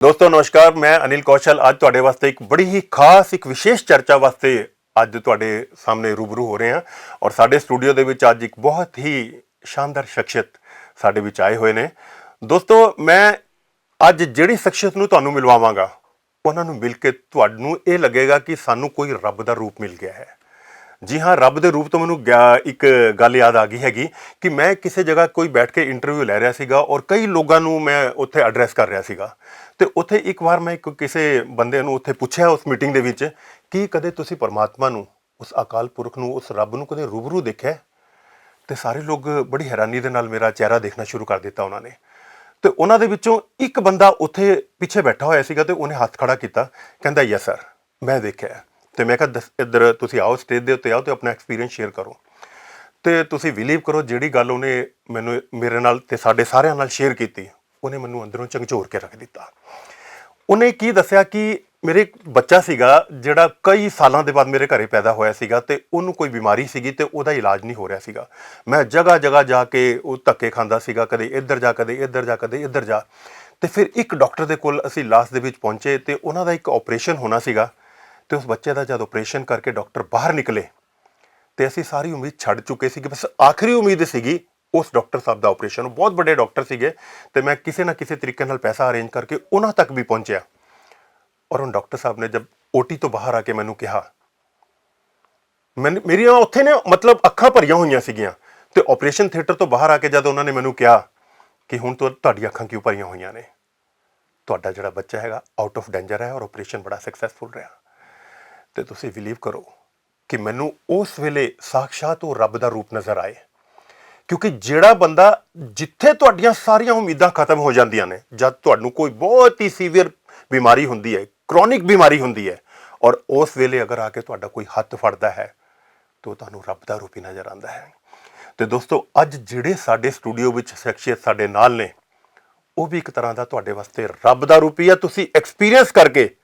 ਦੋਸਤੋ, ਨਮਸਕਾਰ। ਮੈਂ ਅਨਿਲ ਕੌਸ਼ਲ। ਅੱਜ ਤੁਹਾਡੇ ਵਾਸਤੇ ਇੱਕ ਬੜੀ ਹੀ ਖਾਸ, ਇੱਕ ਵਿਸ਼ੇਸ਼ ਚਰਚਾ ਵਾਸਤੇ ਅੱਜ ਤੁਹਾਡੇ ਸਾਹਮਣੇ ਰੂਬਰੂ ਹੋ ਰਹੇ ਹਾਂ ਔਰ ਸਾਡੇ ਸਟੂਡੀਓ ਦੇ ਵਿੱਚ ਅੱਜ ਇੱਕ ਬਹੁਤ ਹੀ ਸ਼ਾਨਦਾਰ ਸ਼ਖਸੀਅਤ ਸਾਡੇ ਵਿੱਚ ਆਏ ਹੋਏ ਨੇ। ਦੋਸਤੋ, ਮੈਂ ਅੱਜ ਜਿਹੜੀ ਸ਼ਖਸੀਅਤ ਨੂੰ ਤੁਹਾਨੂੰ ਮਿਲਵਾਵਾਂਗਾ, ਉਹਨਾਂ ਨੂੰ ਮਿਲ ਕੇ ਤੁਹਾਨੂੰ ਇਹ ਲੱਗੇਗਾ ਕਿ ਸਾਨੂੰ ਕੋਈ ਰੱਬ ਦਾ ਰੂਪ ਮਿਲ ਗਿਆ ਹੈ। ਜੀ ਹਾਂ, ਰੱਬ ਦੇ ਰੂਪ ਤੋਂ ਮੈਨੂੰ ਗਿਆ- ਇੱਕ ਗੱਲ ਯਾਦ ਆ ਗਈ ਹੈਗੀ ਕਿ ਮੈਂ ਕਿਸੇ ਜਗ੍ਹਾ ਕੋਈ ਬੈਠ ਕੇ ਇੰਟਰਵਿਊ ਲੈ ਰਿਹਾ ਸੀਗਾ ਔਰ ਕਈ ਲੋਕਾਂ ਨੂੰ ਮੈਂ ਉੱਥੇ ਐਡਰੈਸ ਕਰ ਰਿਹਾ ਸੀਗਾ। ਤੇ ਉੱਥੇ ਇੱਕ ਵਾਰ ਮੈਂ ਇੱਕ ਕਿਸੇ ਬੰਦੇ ਨੂੰ ਉੱਥੇ ਪੁੱਛਿਆ ਉਸ ਮੀਟਿੰਗ ਦੇ ਵਿੱਚ ਕਿ ਕਦੇ ਤੁਸੀਂ ਪਰਮਾਤਮਾ ਨੂੰ, ਉਸ ਅਕਾਲ ਪੁਰਖ ਨੂੰ, ਉਸ ਰੱਬ ਨੂੰ ਕਦੇ ਰੂਬਰੂ ਦੇਖਿਆ? ਹੈ? ਤੇ ਸਾਰੇ ਲੋਕ ਬੜੀ ਹੈਰਾਨੀ ਦੇ ਨਾਲ ਮੇਰਾ ਚਿਹਰਾ ਦੇਖਣਾ ਸ਼ੁਰੂ ਕਰ ਦਿੱਤਾ ਉਹਨਾਂ ਨੇ। ਤੇ ਉਹਨਾਂ ਦੇ ਵਿੱਚੋਂ ਇੱਕ ਬੰਦਾ ਉੱਥੇ ਪਿੱਛੇ ਬੈਠਾ ਹੋਇਆ ਸੀਗਾ ਤੇ ਉਹਨੇ ਹੱਥ ਖੜਾ ਕੀਤਾ, ਕਹਿੰਦਾ ਯੈਸ ਸਰ ਮੈਂ ਦੇਖਿਆ। ਤੇ ਮੈਂ ਕਿਹਾ, ਦੱਸ- ਇੱਧਰ ਤੁਸੀਂ ਆਓ ਸਟੇਜ ਦੇ ਉੱਤੇ ਆਓ ਤੇ ਆਪਣਾ ਐਕਸਪੀਰੀਅੰਸ ਸ਼ੇਅਰ ਕਰੋ। ਤੇ ਤੁਸੀਂ ਬਿਲੀਵ ਕਰੋ, ਜਿਹੜੀ ਗੱਲ ਉਹਨੇ ਮੈਨੂੰ, ਮੇਰੇ ਨਾਲ ਤੇ ਸਾਡੇ ਸਾਰਿਆਂ ਨਾਲ ਸ਼ੇਅਰ ਕੀਤੀ, ਉਹਨੇ ਮੈਨੂੰ ਅੰਦਰੋਂ ਝੰਜੋਰ ਕੇ ਰੱਖ ਦਿੱਤਾ। ਉਹਨੇ ਕੀ ਦੱਸਿਆ ਕਿ ਮੇਰੇ ਬੱਚਾ ਸੀਗਾ, ਜਿਹੜਾ ਕਈ ਸਾਲਾਂ ਦੇ ਬਾਅਦ ਮੇਰੇ ਘਰੇ ਪੈਦਾ ਹੋਇਆ ਸੀਗਾ ਤੇ ਉਹਨੂੰ ਕੋਈ ਬਿਮਾਰੀ ਸੀਗੀ ਤੇ ਉਹਦਾ ਇਲਾਜ ਨਹੀਂ ਹੋ ਰਿਹਾ ਸੀਗਾ। ਮੈਂ ਜਗ੍ਹਾ ਜਗ੍ਹਾ ਜਾ ਕੇ ਉਹ ਧੱਕੇ ਖਾਂਦਾ ਸੀਗਾ, ਕਦੇ ਇੱਧਰ ਜਾ, ਕਦੇ ਇੱਧਰ ਜਾ, ਕਦੇ ਇੱਧਰ ਜਾ। ਤੇ ਫਿਰ ਇੱਕ ਡਾਕਟਰ ਦੇ ਕੋਲ ਅਸੀਂ ਲਾਸਟ ਦੇ ਵਿੱਚ ਪਹੁੰਚੇ ਤੇ ਉਹਨਾਂ ਦਾ ਇੱਕ ਆਪਰੇਸ਼ਨ ਹੋਣਾ ਸੀਗਾ। ਤੇ ਉਸ ਬੱਚੇ ਦਾ ਜਦ ਆਪਰੇਸ਼ਨ ਕਰਕੇ ਡਾਕਟਰ ਬਾਹਰ ਨਿਕਲੇ, ਤੇ ਅਸੀਂ ਸਾਰੀ ਉਮੀਦ ਛੱਡ ਚੁੱਕੇ ਸੀ ਕਿ ਬਸ ਆਖਰੀ ਉਮੀਦ ਸੀਗੀ, ਉਸ ਡਾਕਟਰ ਸਾਹਿਬ ਦਾ ਆਪਰੇਸ਼ਨ ਉਹ ਬਹੁਤ ਵੱਡੇ ਡਾਕਟਰ ਸੀਗੇ ਤੇ ਮੈਂ ਕਿਸੇ ਨਾ ਕਿਸੇ ਤਰੀਕੇ ਨਾਲ ਪੈਸਾ ਅਰੇਂਜ ਕਰਕੇ ਉਹਨਾਂ ਤੱਕ ਵੀ ਪਹੁੰਚਿਆ। ਔਰ ਉਹ ਡਾਕਟਰ ਸਾਹਿਬ ਨੇ ਜਦ ਓਟੀ ਤੋਂ ਬਾਹਰ ਆ ਕੇ ਮੈਨੂੰ ਕਿਹਾ, ਮੈਨੂੰ, ਮੇਰੀਆਂ ਉੱਥੇ ਨੇ ਮਤਲਬ ਅੱਖਾਂ ਭਰੀਆਂ ਹੋਈਆਂ ਸੀਗੀਆਂ ਤੇ ਆਪਰੇਸ਼ਨ ਥੀਏਟਰ ਤੋਂ ਬਾਹਰ ਆ ਕੇ ਜਦ ਉਹਨਾਂ ਨੇ ਮੈਨੂੰ ਕਿਹਾ ਕਿ ਹੁਣ ਤੋਂ ਤੁਹਾਡੀਆਂ ਅੱਖਾਂ ਕਿਉਂ ਭਰੀਆਂ ਹੋਈਆਂ ਨੇ? ਤੁਹਾਡਾ ਜਿਹੜਾ ਬੱਚਾ ਹੈਗਾ ਆਊਟ ਆਫ ਡੇਂਜਰ ਹੈ ਔਰ ਆਪਰੇਸ਼ਨ ਬੜਾ ਸਕਸੈਸਫੁਲ ਰਿਹਾ। ਤੇ ਤੁਸੀਂ ਬਿਲੀਵ ਕਰੋ ਕਿ ਮੈਨੂੰ ਉਸ ਵੇਲੇ ਸਾਖਸ਼ਾਤ ਉਹ ਰੱਬ ਦਾ ਰੂਪ ਨਜ਼ਰ ਆਏ। ਕਿਉਂਕਿ ਜਿਹੜਾ ਬੰਦਾ ਜਿੱਥੇ ਤੁਹਾਡੀਆਂ ਸਾਰੀਆਂ ਉਮੀਦਾਂ ਖਤਮ ਹੋ ਜਾਂਦੀਆਂ ਨੇ, ਜਦ ਤੁਹਾਨੂੰ ਕੋਈ ਬਹੁਤ ਹੀ ਸੀਵੀਅਰ ਬਿਮਾਰੀ ਹੁੰਦੀ ਹੈ ਕ੍ਰੋਨਿਕ ਬਿਮਾਰੀ ਹੁੰਦੀ ਹੈ, ਔਰ ਉਸ ਵੇਲੇ ਅਗਰ ਆ ਕੇ ਤੁਹਾਡਾ ਕੋਈ ਹੱਥ ਫੜਦਾ ਹੈ, ਤਾਂ ਉਹ ਤੁਹਾਨੂੰ ਰੱਬ ਦਾ ਰੂਪ ਹੀ ਨਜ਼ਰ ਆਉਂਦਾ ਹੈ। ਤੇ ਦੋਸਤੋ, ਅੱਜ ਜਿਹੜੇ ਸਾਡੇ ਸਟੂਡੀਓ ਵਿੱਚ ਸ਼ਖਸੀਅਤ ਸਾਡੇ ਨਾਲ ਨੇ, ਉਹ ਵੀ ਇੱਕ ਤਰ੍ਹਾਂ ਦਾ ਤੁਹਾਡੇ ਵਾਸਤੇ ਰੱਬ ਦਾ ਰੂਪ ਹੀ ਆ। ਤੁਸੀਂ ਐਕਸਪੀਰੀਅੰਸ ਕਰਕੇ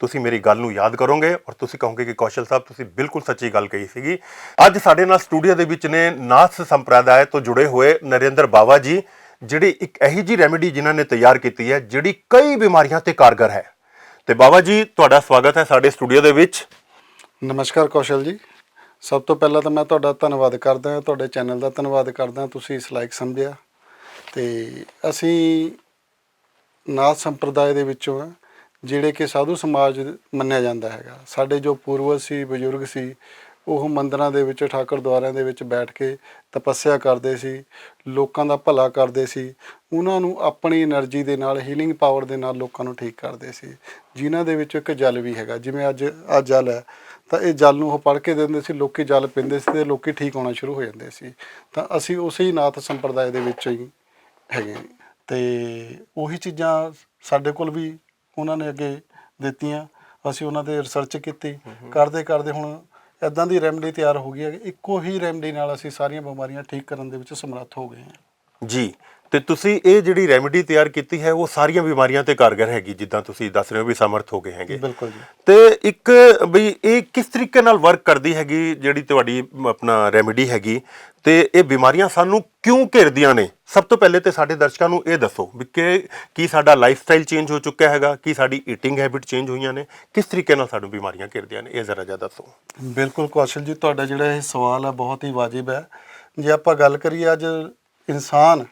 ਤੁਸੀਂ ਮੇਰੀ ਗੱਲ ਨੂੰ ਯਾਦ ਕਰੋਗੇ ਔਰ ਤੁਸੀਂ ਕਹੋਗੇ ਕਿ ਕੌਸ਼ਲ ਸਾਹਿਬ, ਤੁਸੀਂ ਬਿਲਕੁਲ ਸੱਚੀ ਗੱਲ ਕਹੀ ਸੀਗੀ। ਅੱਜ ਸਾਡੇ ਨਾਲ ਸਟੂਡੀਓ ਦੇ ਵਿੱਚ ਨੇ ਨਾਥ ਸੰਪਰਦਾਇ ਤੋਂ ਜੁੜੇ ਹੋਏ ਨਰਿੰਦਰ ਬਾਵਾ ਜੀ, ਜਿਹੜੀ ਇੱਕ ਇਹੀ ਜੀ ਰੈਮੇਡੀ ਜਿਨ੍ਹਾਂ ਨੇ ਤਿਆਰ ਕੀਤੀ ਹੈ, ਜਿਹੜੀ ਕਈ ਬਿਮਾਰੀਆਂ ਤੇ ਕਾਰਗਰ ਹੈ। ਤੇ ਬਾਵਾ ਜੀ, ਤੁਹਾਡਾ ਸਵਾਗਤ ਹੈ ਸਾਡੇ ਸਟੂਡੀਓ ਦੇ ਵਿੱਚ। ਨਮਸਕਾਰ ਕੌਸ਼ਲ ਜੀ। ਸਭ ਤੋਂ ਪਹਿਲਾਂ ਤਾਂ ਮੈਂ ਤੁਹਾਡਾ ਧੰਨਵਾਦ ਕਰਦਾ ਹਾਂ, ਤੁਹਾਡੇ ਚੈਨਲ ਦਾ ਧੰਨਵਾਦ ਕਰਦਾ ਤੁਸੀਂ ਇਸ ਲਾਇਕ ਸਮਝਿਆ। ਤੇ ਅਸੀਂ ਨਾਥ ਸੰਪਰਦਾਇ ਦੇ ਵਿੱਚੋਂ ਆ ਜਿਹੜੇ ਕਿ ਸਾਧੂ ਸਮਾਜ ਮੰਨਿਆ ਜਾਂਦਾ ਹੈਗਾ। ਸਾਡੇ ਜੋ ਪੂਰਵਜ ਸੀ, ਬਜ਼ੁਰਗ ਸੀ, ਉਹ ਮੰਦਰਾਂ ਦੇ ਵਿੱਚ, ਠਾਕਰ ਦੁਆਰਿਆਂ ਦੇ ਵਿੱਚ ਬੈਠ ਕੇ ਤਪੱਸਿਆ ਕਰਦੇ ਸੀ, ਲੋਕਾਂ ਦਾ ਭਲਾ ਕਰਦੇ ਸੀ, ਉਹਨਾਂ ਨੂੰ ਆਪਣੀ એનર્ਜੀ ਦੇ ਨਾਲ ਹੀਲਿੰਗ ਪਾਵਰ ਦੇ ਨਾਲ ਲੋਕਾਂ ਨੂੰ ਠੀਕ ਕਰਦੇ ਸੀ। ਜਿਨ੍ਹਾਂ ਦੇ ਵਿੱਚ ਇੱਕ ਜਲ ਵੀ ਹੈਗਾ, ਜਿਵੇਂ ਅੱਜ ਆ ਜਲ ਹੈ, ਤਾਂ ਇਹ ਜਲ ਨੂੰ ਉਹ ਪੜ ਕੇ ਦਿੰਦੇ ਸੀ, ਲੋਕੀ ਜਲ ਪੀਂਦੇ ਸੀ ਤੇ ਲੋਕੀ ਠੀਕ ਹੋਣਾ ਸ਼ੁਰੂ ਹੋ ਜਾਂਦੇ ਸੀ। ਤਾਂ ਅਸੀਂ ਉਸੇ ਹੀ ਨਾਥ ਸੰਪਰਦਾਇ ਦੇ ਵਿੱਚ ਹੀ ਹੈਗੇ ਤੇ ਉਹੀ ਚੀਜ਼ਾਂ ਸਾਡੇ ਕੋਲ ਵੀ ਉਹਨਾਂ ਨੇ ਅੱਗੇ ਦਿੱਤੀਆਂ, ਅਸੀਂ ਉਹਨਾਂ ਤੇ ਰਿਸਰਚ ਕੀਤੀ। ਕਰਦੇ ਕਰਦੇ ਹੁਣ ਇਦਾਂ ਦੀ ਰੈਮਡੀ ਤਿਆਰ ਹੋ ਗਈ ਹੈ ਕਿ ਇੱਕੋ ਹੀ ਰੈਮਡੀ ਨਾਲ ਅਸੀਂ ਸਾਰੀਆਂ ਬਿਮਾਰੀਆਂ ਠੀਕ ਕਰਨ ਦੇ ਵਿੱਚ ਸਮਰੱਥ ਹੋ ਗਏ ਹਾਂ। ਜੀ ਤੇ ਤੁਸੀਂ ਇਹ ਜਿਹੜੀ ਰੈਮੇਡੀ ਤਿਆਰ ਕੀਤੀ ਹੈ ਉਹ ਸਾਰੀਆਂ ਬਿਮਾਰੀਆਂ ਤੇ ਕਾਰਗਰ ਹੈਗੀ ਜਿੱਦਾਂ ਤੁਸੀਂ ਦੱਸ ਰਹੇ ਹੋ ਵੀ ਸਮਰਥ ਹੋ ਗਏ ਹੈਗੇ। ਬਿਲਕੁਲ ਜੀ। ਤੇ ਇੱਕ ਬਈ ਇਹ ਕਿਸ ਤਰੀਕੇ ਨਾਲ ਵਰਕ ਕਰਦੀ ਹੈਗੀ ਜਿਹੜੀ ਤੁਹਾਡੀ ਆਪਣਾ ਰੈਮੇਡੀ ਹੈਗੀ? ਤੇ ਇਹ ਬਿਮਾਰੀਆਂ ਸਾਨੂੰ ਕਿਉਂ ਘਿਰਦੀਆਂ ਨੇ? ਸਭ ਤੋਂ ਪਹਿਲੇ ਤੇ ਸਾਡੇ ਦਰਸ਼ਕਾਂ ਨੂੰ ਇਹ ਦੱਸੋ ਵੀ ਕਿ ਕੀ ਸਾਡਾ ਲਾਈਫ ਸਟਾਈਲ ਚੇਂਜ ਹੋ ਚੁੱਕਿਆ ਹੈਗਾ ਕੀ ਸਾਡੀ ਈਟਿੰਗ ਹੈਬਿਟ ਚੇਂਜ ਹੋਈਆਂ ਨੇ? ਕਿਸ ਤਰੀਕੇ ਨਾਲ ਸਾਨੂੰ ਬਿਮਾਰੀਆਂ ਘਿਰਦੀਆਂ ਨੇ? ਇਹ ਜ਼ਰਾ ਜ਼ਿਆਦਾ ਦੱਸੋ। ਬਿਲਕੁਲ ਕੌਸ਼ਲ ਜੀ ਤੁਹਾਡਾ ਜਿਹੜਾ ਇਹ ਸਵਾਲ ਹੈ ਬਹੁਤ ਹੀ ਵਾਜਿਬ ਹੈ। ਜੇ ਆਪਾਂ ਗੱਲ ਕਰੀਏ ਅੱਜ ਇਨਸਾਨ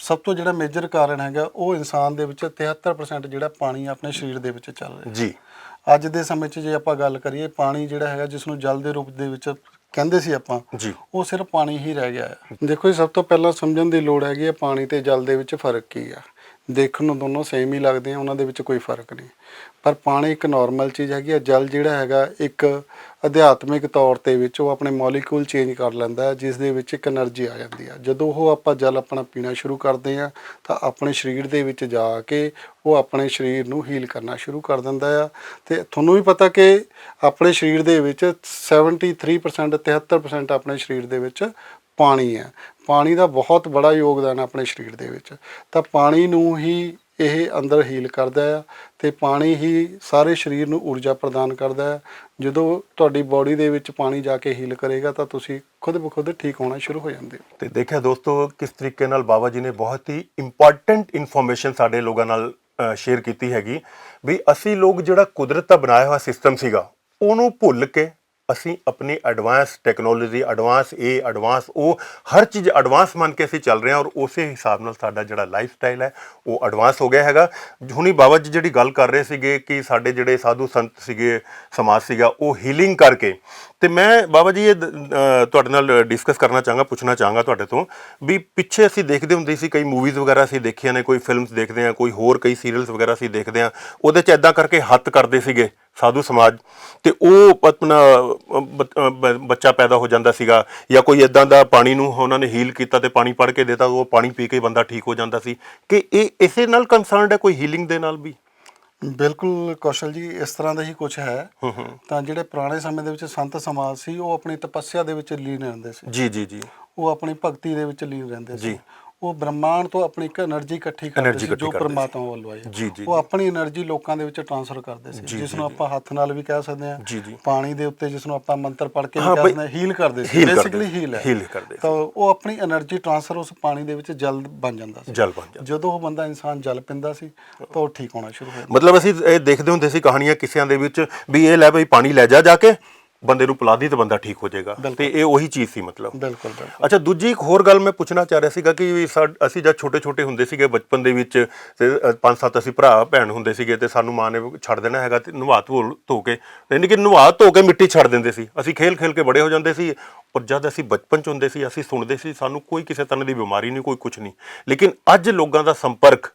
ਸਭ ਤੋਂ ਜਿਹੜਾ ਮੇਜਰ ਕਾਰਨ ਹੈਗਾ ਉਹ ਇਨਸਾਨ ਦੇ ਵਿੱਚ 73% ਜਿਹੜਾ ਪਾਣੀ ਆਪਣੇ ਸਰੀਰ ਦੇ ਵਿੱਚ ਚੱਲ ਰਿਹਾ। ਜੀ। ਅੱਜ ਦੇ ਸਮੇਂ 'ਚ ਜੇ ਆਪਾਂ ਗੱਲ ਕਰੀਏ ਪਾਣੀ ਜਿਹੜਾ ਹੈਗਾ ਜਿਸ ਨੂੰ ਜਲ ਦੇ ਰੂਪ ਦੇ ਵਿੱਚ ਕਹਿੰਦੇ ਸੀ ਆਪਾਂ ਜੀ। ਉਹ ਸਿਰਫ ਪਾਣੀ ਹੀ ਰਹਿ ਗਿਆ ਹੈ। ਦੇਖੋ ਜੀ ਸਭ ਤੋਂ ਪਹਿਲਾਂ ਸਮਝਣ ਦੀ ਲੋੜ ਹੈਗੀ ਹੈ ਪਾਣੀ ਤੇ ਜਲ ਦੇ ਵਿੱਚ ਫ਼ਰਕ ਕੀ ਆ। ਦੇਖਣ ਨੂੰ ਦੋਨੋਂ ਸੇਮ ਹੀ ਲੱਗਦੇ ਆ ਉਹਨਾਂ ਦੇ ਵਿੱਚ ਕੋਈ ਫ਼ਰਕ ਨਹੀਂ। ਪਰ ਪਾਣੀ ਇੱਕ ਨਾਰਮਲ ਚੀਜ਼ ਹੈਗੀ ਆ, ਜਲ ਜਿਹੜਾ ਹੈਗਾ ਇੱਕ ਅਧਿਆਤਮਿਕ ਤੌਰ ਤੇ ਵਿੱਚ ਉਹ ਆਪਣੇ ਮੋਲੀਕੂਲ ਚੇਂਜ ਕਰ ਲੈਂਦਾ ਜਿਸ ਦੇ ਵਿੱਚ ਇੱਕ એનર્ਜੀ ਆ ਜਾਂਦੀ ਆ। ਜਦੋਂ ਉਹ ਆਪਾਂ ਜਲ ਆਪਣਾ ਪੀਣਾ ਸ਼ੁਰੂ ਕਰਦੇ ਆ ਤਾਂ ਆਪਣੇ ਸਰੀਰ ਦੇ ਵਿੱਚ ਜਾ ਕੇ ਉਹ ਆਪਣੇ ਸਰੀਰ ਨੂੰ ਹੀਲ ਕਰਨਾ ਸ਼ੁਰੂ ਕਰ ਦਿੰਦਾ ਆ। ਤੇ ਤੁਹਾਨੂੰ ਵੀ ਪਤਾ ਕਿ ਆਪਣੇ ਸਰੀਰ ਦੇ ਵਿੱਚ 73% 73% ਆਪਣੇ ਸਰੀਰ ਦੇ ਵਿੱਚ ਪਾਣੀ ਹੈ। ਪਾਣੀ ਦਾ ਬਹੁਤ ਬੜਾ ਯੋਗਦਾਨ ਆਪਣੇ ਸਰੀਰ ਦੇ ਵਿੱਚ। ਤਾਂ ਪਾਣੀ ਨੂੰ ਹੀ ਇਹ ਅੰਦਰ ਹੀਲ ਕਰਦਾ ਹੈ ਤੇ ਪਾਣੀ ਹੀ ਸਾਰੇ ਸਰੀਰ ਨੂੰ ਊਰਜਾ ਪ੍ਰਦਾਨ ਕਰਦਾ ਹੈ ਜਦੋਂ ਤੁਹਾਡੀ ਬਾਡੀ ਦੇ ਵਿੱਚ ਪਾਣੀ ਜਾ ਕੇ ਹੀਲ ਕਰੇਗਾ ਤਾਂ ਤੁਸੀਂ ਖੁਦ ਬਖੁਦ ਠੀਕ ਹੋਣਾ ਸ਼ੁਰੂ ਹੋ ਜਾਂਦੇ ਹੋ। ਤੇ ਦੇਖਿਆ ਦੋਸਤੋ, ਕਿਸ ਤਰੀਕੇ ਨਾਲ ਬਾਬਾ ਜੀ ਨੇ ਬਹੁਤ ਹੀ ਇੰਪੋਰਟੈਂਟ ਇਨਫੋਰਮੇਸ਼ਨ ਸਾਡੇ ਲੋਕਾਂ ਨਾਲ ਸ਼ੇਅਰ ਕੀਤੀ ਹੈਗੀ ਵੀ ਅਸੀਂ ਲੋਕ ਜਿਹੜਾ ਕੁਦਰਤ ਦਾ ਬਣਾਇਆ ਹੋਇਆ ਸਿਸਟਮ ਸੀਗਾ, ਉਹਨੂੰ ਭੁੱਲ ਕੇ ਅਸੀਂ ਆਪਣੀ ਐਡਵਾਂਸ ਟੈਕਨੋਲੋਜੀ ਐਡਵਾਂਸ ਇਹ ਐਡਵਾਂਸ ਉਹ ਹਰ ਚੀਜ਼ ਐਡਵਾਂਸ ਮੰਨ ਕੇ ਅਸੀਂ ਚੱਲ ਰਹੇ ਹਾਂ ਔਰ ਉਸੇ ਹਿਸਾਬ ਨਾਲ ਸਾਡਾ ਜਿਹੜਾ ਲਾਈਫ ਸਟਾਈਲ ਹੈ, ਉਹ ਐਡਵਾਂਸ ਹੋ ਗਿਆ ਹੈਗਾ। ਹੁਣੀ ਬਾਬਾ ਜੀ ਜਿਹੜੀ ਗੱਲ ਕਰ ਰਹੇ ਸੀਗੇ ਕਿ ਸਾਡੇ ਜਿਹੜੇ ਸਾਧੂ ਸੰਤ ਸੀਗੇ, ਸਮਾਜ ਸੀਗਾ, ਉਹ ਹੀਲਿੰਗ ਕਰਕੇ। ਤੇ ਮੈਂ ਬਾਬਾ ਜੀ ਇਹ ਤੁਹਾਡੇ ਨਾਲ ਡਿਸਕਸ ਕਰਨਾ ਚਾਹਾਂਗਾ, ਪੁੱਛਣਾ ਚਾਹਾਂਗਾ ਤੁਹਾਡੇ ਤੋਂ ਵੀ ਪਿੱਛੇ ਅਸੀਂ ਦੇਖਦੇ ਹੁੰਦੇ ਸੀ, ਕਈ ਮੂਵੀਜ਼ ਵਗੈਰਾ ਅਸੀਂ ਦੇਖੀਆਂ ਨੇ, ਕੋਈ ਫਿਲਮਸ ਦੇਖਦੇ ਆ ਕੋਈ ਹੋਰ ਕਈ ਸੀਰੀਅਲਸ ਵਗੈਰਾ ਅਸੀਂ ਦੇਖਦੇ ਆ ਉਹਦੇ 'ਚ ਐਦਾਂ ਕਰਕੇ ਹੱਥ ਕਰਦੇ ਸੀਗੇ। ਸਾਧੂ ਸਮਾਜ ਤੇ ਉਹ ਆਪਣਾ ਬੱਚਾ ਪੈਦਾ ਹੋ ਜਾਂਦਾ ਸੀਗਾ ਜਾਂ ਕੋਈ ਇਦਾਂ ਦਾ ਪਾਣੀ ਨੂੰ ਉਹਨਾਂ ਨੇ ਹੀਲ ਕੀਤਾ ਤੇ ਪਾਣੀ ਪੜ ਕੇ ਦਿੱਤਾ ਉਹ ਪਾਣੀ ਪੀ ਕੇ ਬੰਦਾ ਠੀਕ ਹੋ ਜਾਂਦਾ ਸੀ। ਕਿ ਇਹ ਇਸੇ ਨਾਲ ਕੰਸਰਨਡ ਹੈ ਕੋਈ ਹੀਲਿੰਗ ਦੇ ਨਾਲ ਵੀ? ਬਿਲਕੁਲ ਕੌਸ਼ਲ ਜੀ ਇਸ ਤਰ੍ਹਾਂ ਦਾ ਹੀ ਕੁਝ ਹੈ। ਤਾਂ ਜਿਹੜੇ ਪੁਰਾਣੇ ਸਮੇਂ ਦੇ ਵਿੱਚ ਸੰਤ ਸਮਾਜ ਸੀ ਉਹ ਆਪਣੀ ਤਪੱਸਿਆ ਦੇ ਵਿੱਚ ਲੀਨ ਰਹਿੰਦੇ ਸੀ। ਜੀ ਜੀ ਜੀ। ਉਹ ਆਪਣੀ ਭਗਤੀ ਦੇ ਵਿੱਚ ਲੀਨ ਰਹਿੰਦੇ ਸੀ। ਜੀ। ਉਹ ਬ੍ਰਹਮਾਂਡ ਤੋਂ ਆਪਣੀ ਇੱਕ એનર્ਜੀ ਇਕੱਠੀ ਕਰਦੇ ਸੀ ਜੋ ਪਰਮਾਤਮਾ ਵੱਲੋਂ ਆਈ ਉਹ ਆਪਣੀ એનર્ਜੀ ਲੋਕਾਂ ਦੇ ਵਿੱਚ ਟ੍ਰਾਂਸਫਰ ਕਰਦੇ ਸੀ ਜਿਸ ਨੂੰ ਆਪਾਂ ਹੱਥ ਨਾਲ ਵੀ ਕਹਿ ਸਕਦੇ ਹਾਂ। ਪਾਣੀ ਦੇ ਉੱਤੇ ਜਿਸ ਨੂੰ ਆਪਾਂ ਮੰਤਰ ਪੜ੍ਹ ਕੇ ਵੀ ਕਹਿ ਹੀਲ ਕਰਦੇ ਸੀ। ਬੇਸਿਕਲੀ ਹੀਲ ਹੈ। ਹੀਲ ਕਰਦੇ ਤਾਂ ਉਹ ਆਪਣੀ એનર્ਜੀ ਟ੍ਰਾਂਸਫਰ ਉਸ ਪਾਣੀ ਦੇ ਵਿੱਚ ਜਲ ਬਣ ਜਾਂਦਾ ਸੀ। ਜਲ ਬਣ ਜਾਂਦਾ। ਜਦੋਂ ਉਹ ਬੰਦਾ ਇਨਸਾਨ ਜਲ ਪਿੰਦਾ ਸੀ ਤਾਂ ਉਹ ਠੀਕ ਹੋਣਾ ਸ਼ੁਰੂ ਹੋ ਜਾਂਦਾ ਮਤਲਬ ਅਸੀਂ ਇਹ ਦੇਖਦੇ ਹੁੰਦੇ ਸੀ ਕਹਾਣੀਆਂ ਕਿਸਿਆਂ ਦੇ ਵਿੱਚ ਵੀ ਇਹ ਲੈ ਬਈ ਪਾਣੀ ਲੈ ਜਾ ਜਾ ਕੇ ਬੰਦੇ ਨੂੰ ਪਿਲਾ ਦੀ ਤਾਂ ਬੰਦਾ ਠੀਕ ਹੋ ਜਾਏਗਾ। ਤੇ ਇਹ ਉਹੀ ਚੀਜ਼ ਸੀ ਮਤਲਬ। ਬਿਲਕੁਲ ਬਿਲਕੁਲ। ਅੱਛਾ ਦੂਜੀ ਇੱਕ ਹੋਰ ਗੱਲ ਮੈਂ ਪੁੱਛਣਾ ਚਾਹ ਰਿਹਾ ਸੀਗਾ ਕਿ ਅਸੀਂ ਜਦ ਛੋਟੇ ਛੋਟੇ ਹੁੰਦੇ ਸੀਗੇ ਬਚਪਨ ਦੇ ਵਿੱਚ ਤੇ ਪੰਜ ਸੱਤ ਅਸੀਂ ਭਰਾ ਭੈਣ ਹੁੰਦੇ ਸੀਗੇ ਤੇ ਸਾਨੂੰ ਮਾਂ ਨੇ ਛੱਡ ਦੇਣਾ ਹੈਗਾ ਤੇ ਨਵਾ ਧੋ ਧੋ ਕੇ ਯਾਨੀ ਕਿ ਨਵਾ ਧੋ ਕੇ ਮਿੱਟੀ ਛੱਡ ਦਿੰਦੇ ਸੀ। ਅਸੀਂ ਖੇਲ ਖੇਲ ਕੇ ਬੜੇ ਹੋ ਜਾਂਦੇ ਸੀ ਔਰ ਜਦ ਅਸੀਂ ਬਚਪਨ 'ਚ ਹੁੰਦੇ ਸੀ ਅਸੀਂ ਸੁਣਦੇ ਸੀ ਸਾਨੂੰ ਕੋਈ ਕਿਸੇ ਤਰ੍ਹਾਂ ਦੀ ਬਿਮਾਰੀ ਨਹੀਂ ਕੋਈ ਕੁਝ ਨਹੀਂ। ਲੇਕਿਨ ਅੱਜ ਲੋਕਾਂ ਦਾ ਸੰਪਰਕ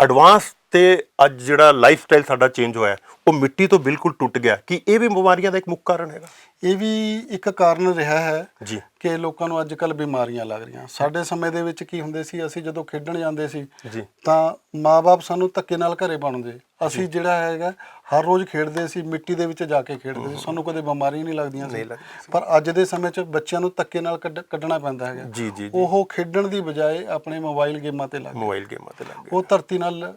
ਐਡਵਾਂਸ ਤੇ ਅੱਜ ਜਿਹੜਾ ਲਾਈਫ ਸਟਾਈਲ ਸਾਡਾ ਚੇਂਜ ਹੋਇਆ ਉਹ ਮਿੱਟੀ ਤੋਂ ਬਿਲਕੁਲ ਟੁੱਟ ਗਿਆ। ਕਿ ਇਹ ਵੀ ਬਿਮਾਰੀਆਂ ਦਾ ਇੱਕ ਮੁੱਖ ਕਾਰਨ ਹੈਗਾ? ਇਹ ਵੀ ਇੱਕ ਕਾਰਨ ਰਿਹਾ ਹੈ ਜੀ। ਕਿ ਲੋਕਾਂ ਨੂੰ ਅੱਜ ਕੱਲ ਬਿਮਾਰੀਆਂ ਲੱਗ ਰਹੀਆਂ। ਸਾਡੇ ਸਮੇਂ ਦੇ ਵਿੱਚ ਕੀ ਹੁੰਦੇ ਸੀ ਅਸੀਂ ਜਦੋਂ ਖੇਡਣ ਜਾਂਦੇ ਸੀ ਜੀ। ਤਾਂ ਮਾਪੇ ਸਾਨੂੰ ਧੱਕੇ ਨਾਲ ਘਰੇ ਪਾਉਂਦੇ ਅਸੀਂ ਜਿਹੜਾ ਹੈਗਾ ਹਰ ਰੋਜ਼ ਖੇਡਦੇ ਸੀ ਮਿੱਟੀ ਦੇ ਵਿੱਚ ਜਾ ਕੇ ਖੇਡਦੇ ਸੀ। ਸਾਨੂੰ ਕਦੇ ਬਿਮਾਰੀ ਨਹੀਂ ਲੱਗਦੀਆਂ ਸੀ। ਪਰ ਅੱਜ ਦੇ ਸਮੇਂ 'ਚ ਬੱਚਿਆਂ ਨੂੰ ਤੱਕੇ ਨਾਲ ਕੱਢਣਾ ਪੈਂਦਾ ਹੈਗਾ। ਉਹ ਖੇਡਣ ਦੀ ਬਜਾਏ ਆਪਣੇ ਮੋਬਾਈਲ ਗੇਮਾਂ ਤੇ ਲੱਗ ਮੋਬਾਈਲ ਗੇਮਾਂ ਤੇ ਲੱਗ ਉਹ ਧਰਤੀ ਨਾਲ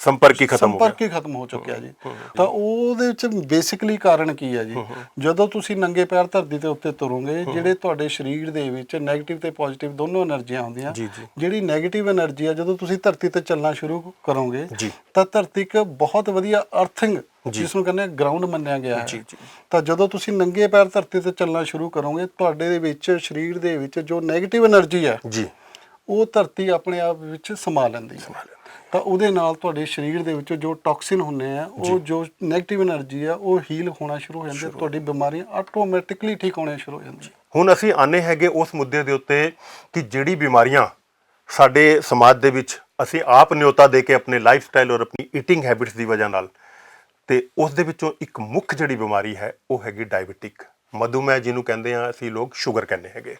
ਸੰਪਰਕ ਹੀ ਖਤਮ ਹੋ ਗਿਆ। ਸੰਪਰਕ ਹੀ ਖਤਮ ਹੋ ਚੁੱਕਿਆ ਜੀ। ਤਾਂ ਉਹਦੇ ਵਿੱਚ ਬੇਸਿਕਲੀ ਕਾਰਨ ਕੀ ਹੈ ਜੀ? ਜਦੋਂ ਤੁਸੀਂ ਨੰਗੇ ਪੈਰ ਧਰਤੀ ਦੇ ਉੱਤੇ ਤੁਰੋਗੇ ਜਿਹੜੇ ਤੁਹਾਡੇ ਸਰੀਰ ਦੇ ਵਿੱਚ ਨੈਗੇਟਿਵ ਤੇ ਪੋਜ਼ਿਟਿਵ ਦੋਨੋਂ એનર્ਜੀਆਂ ਹੁੰਦੀਆਂ ਜਿਹੜੀ ਨੈਗੇਟਿਵ એનર્ਜੀ ਆ ਜਦੋਂ ਤੁਸੀਂ ਧਰਤੀ ਤੇ ਚੱਲਣਾ ਸ਼ੁਰੂ ਕਰੋਗੇ ਤਾਂ ਧਰਤੀ ਇੱਕ ਬਹੁਤ ਵਧੀਆ ਅਰਥਿੰਗ ਜਿਸ ਨੂੰ ਕਹਿੰਦੇ ਗਰਾਊਂਡ ਮੰਨਿਆ ਗਿਆ ਹੈ। ਤਾਂ ਜਦੋਂ ਤੁਸੀਂ ਨੰਗੇ ਪੈਰ ਧਰਤੀ ਤੇ ਚੱਲਣਾ ਸ਼ੁਰੂ ਕਰੋਗੇ ਤੁਹਾਡੇ ਦੇ ਵਿੱਚ ਸਰੀਰ ਦੇ ਵਿੱਚ ਜੋ 네ਗੇਟਿਵ એનર્ਜੀ ਹੈ ਜੀ। ਉਹ ਧਰਤੀ ਆਪਣੇ ਆਪ ਵਿੱਚ ਸਮਾ ਲੈਂਦੀ ਹੈ। ਤਾਂ ਉਹਦੇ ਨਾਲ ਤੁਹਾਡੇ ਸਰੀਰ ਦੇ ਵਿੱਚ ਜੋ ਟੌਕਸਿਨ ਹੁੰਨੇ ਆ ਉਹ ਜੋ। 네ਗੇਟਿਵ એનર્ਜੀ ਆ ਉਹ ਹੀਲ ਹੋਣਾ ਸ਼ੁਰੂ ਹੋ ਜਾਂਦੀ ਹੈ ਤੁਹਾਡੀ ਬਿਮਾਰੀਆਂ ਆਟੋਮੈਟਿਕਲੀ ਠੀਕ ਹੋਣੀਆਂ ਸ਼ੁਰੂ ਹੋ ਜਾਂਦੀਆਂ। ਹੁਣ ਅਸੀਂ ਆਨੇ ਹੈਗੇ ਉਸ ਮੁੱਦੇ ਦੇ ਉੱਤੇ ਕਿ ਜਿਹੜੀ ਬਿਮਾਰੀਆਂ ਸਾਡੇ ਸਮਾਜ ਦੇ ਵਿੱਚ ਅਸੀਂ ਆਪ ਨਿਯੋਤਾ ਦੇ ਕੇ ਆਪਣੇ ਲਾਈਫ ਸਟਾਈਲ ਔਰ ਆਪਣੀ ਈਟਿੰਗ ਹੈਬਿਟਸ ਦੀ ਵਜ੍ਹਾ ਨਾਲ ਤੇ ਉਸ ਦੇ ਵਿੱਚੋਂ ਇੱਕ ਮੁੱਖ ਜਿਹੜੀ ਬਿਮਾਰੀ ਹੈ ਉਹ ਹੈਗੀ ਡਾਇਬੀਟਿਕ ਮਧੂਮੇਹ ਜਿਹਨੂੰ ਕਹਿੰਦੇ ਆ ਅਸੀਂ ਲੋਕ ਸ਼ੂਗਰ ਕਹਿੰਦੇ ਹੈਗੇ।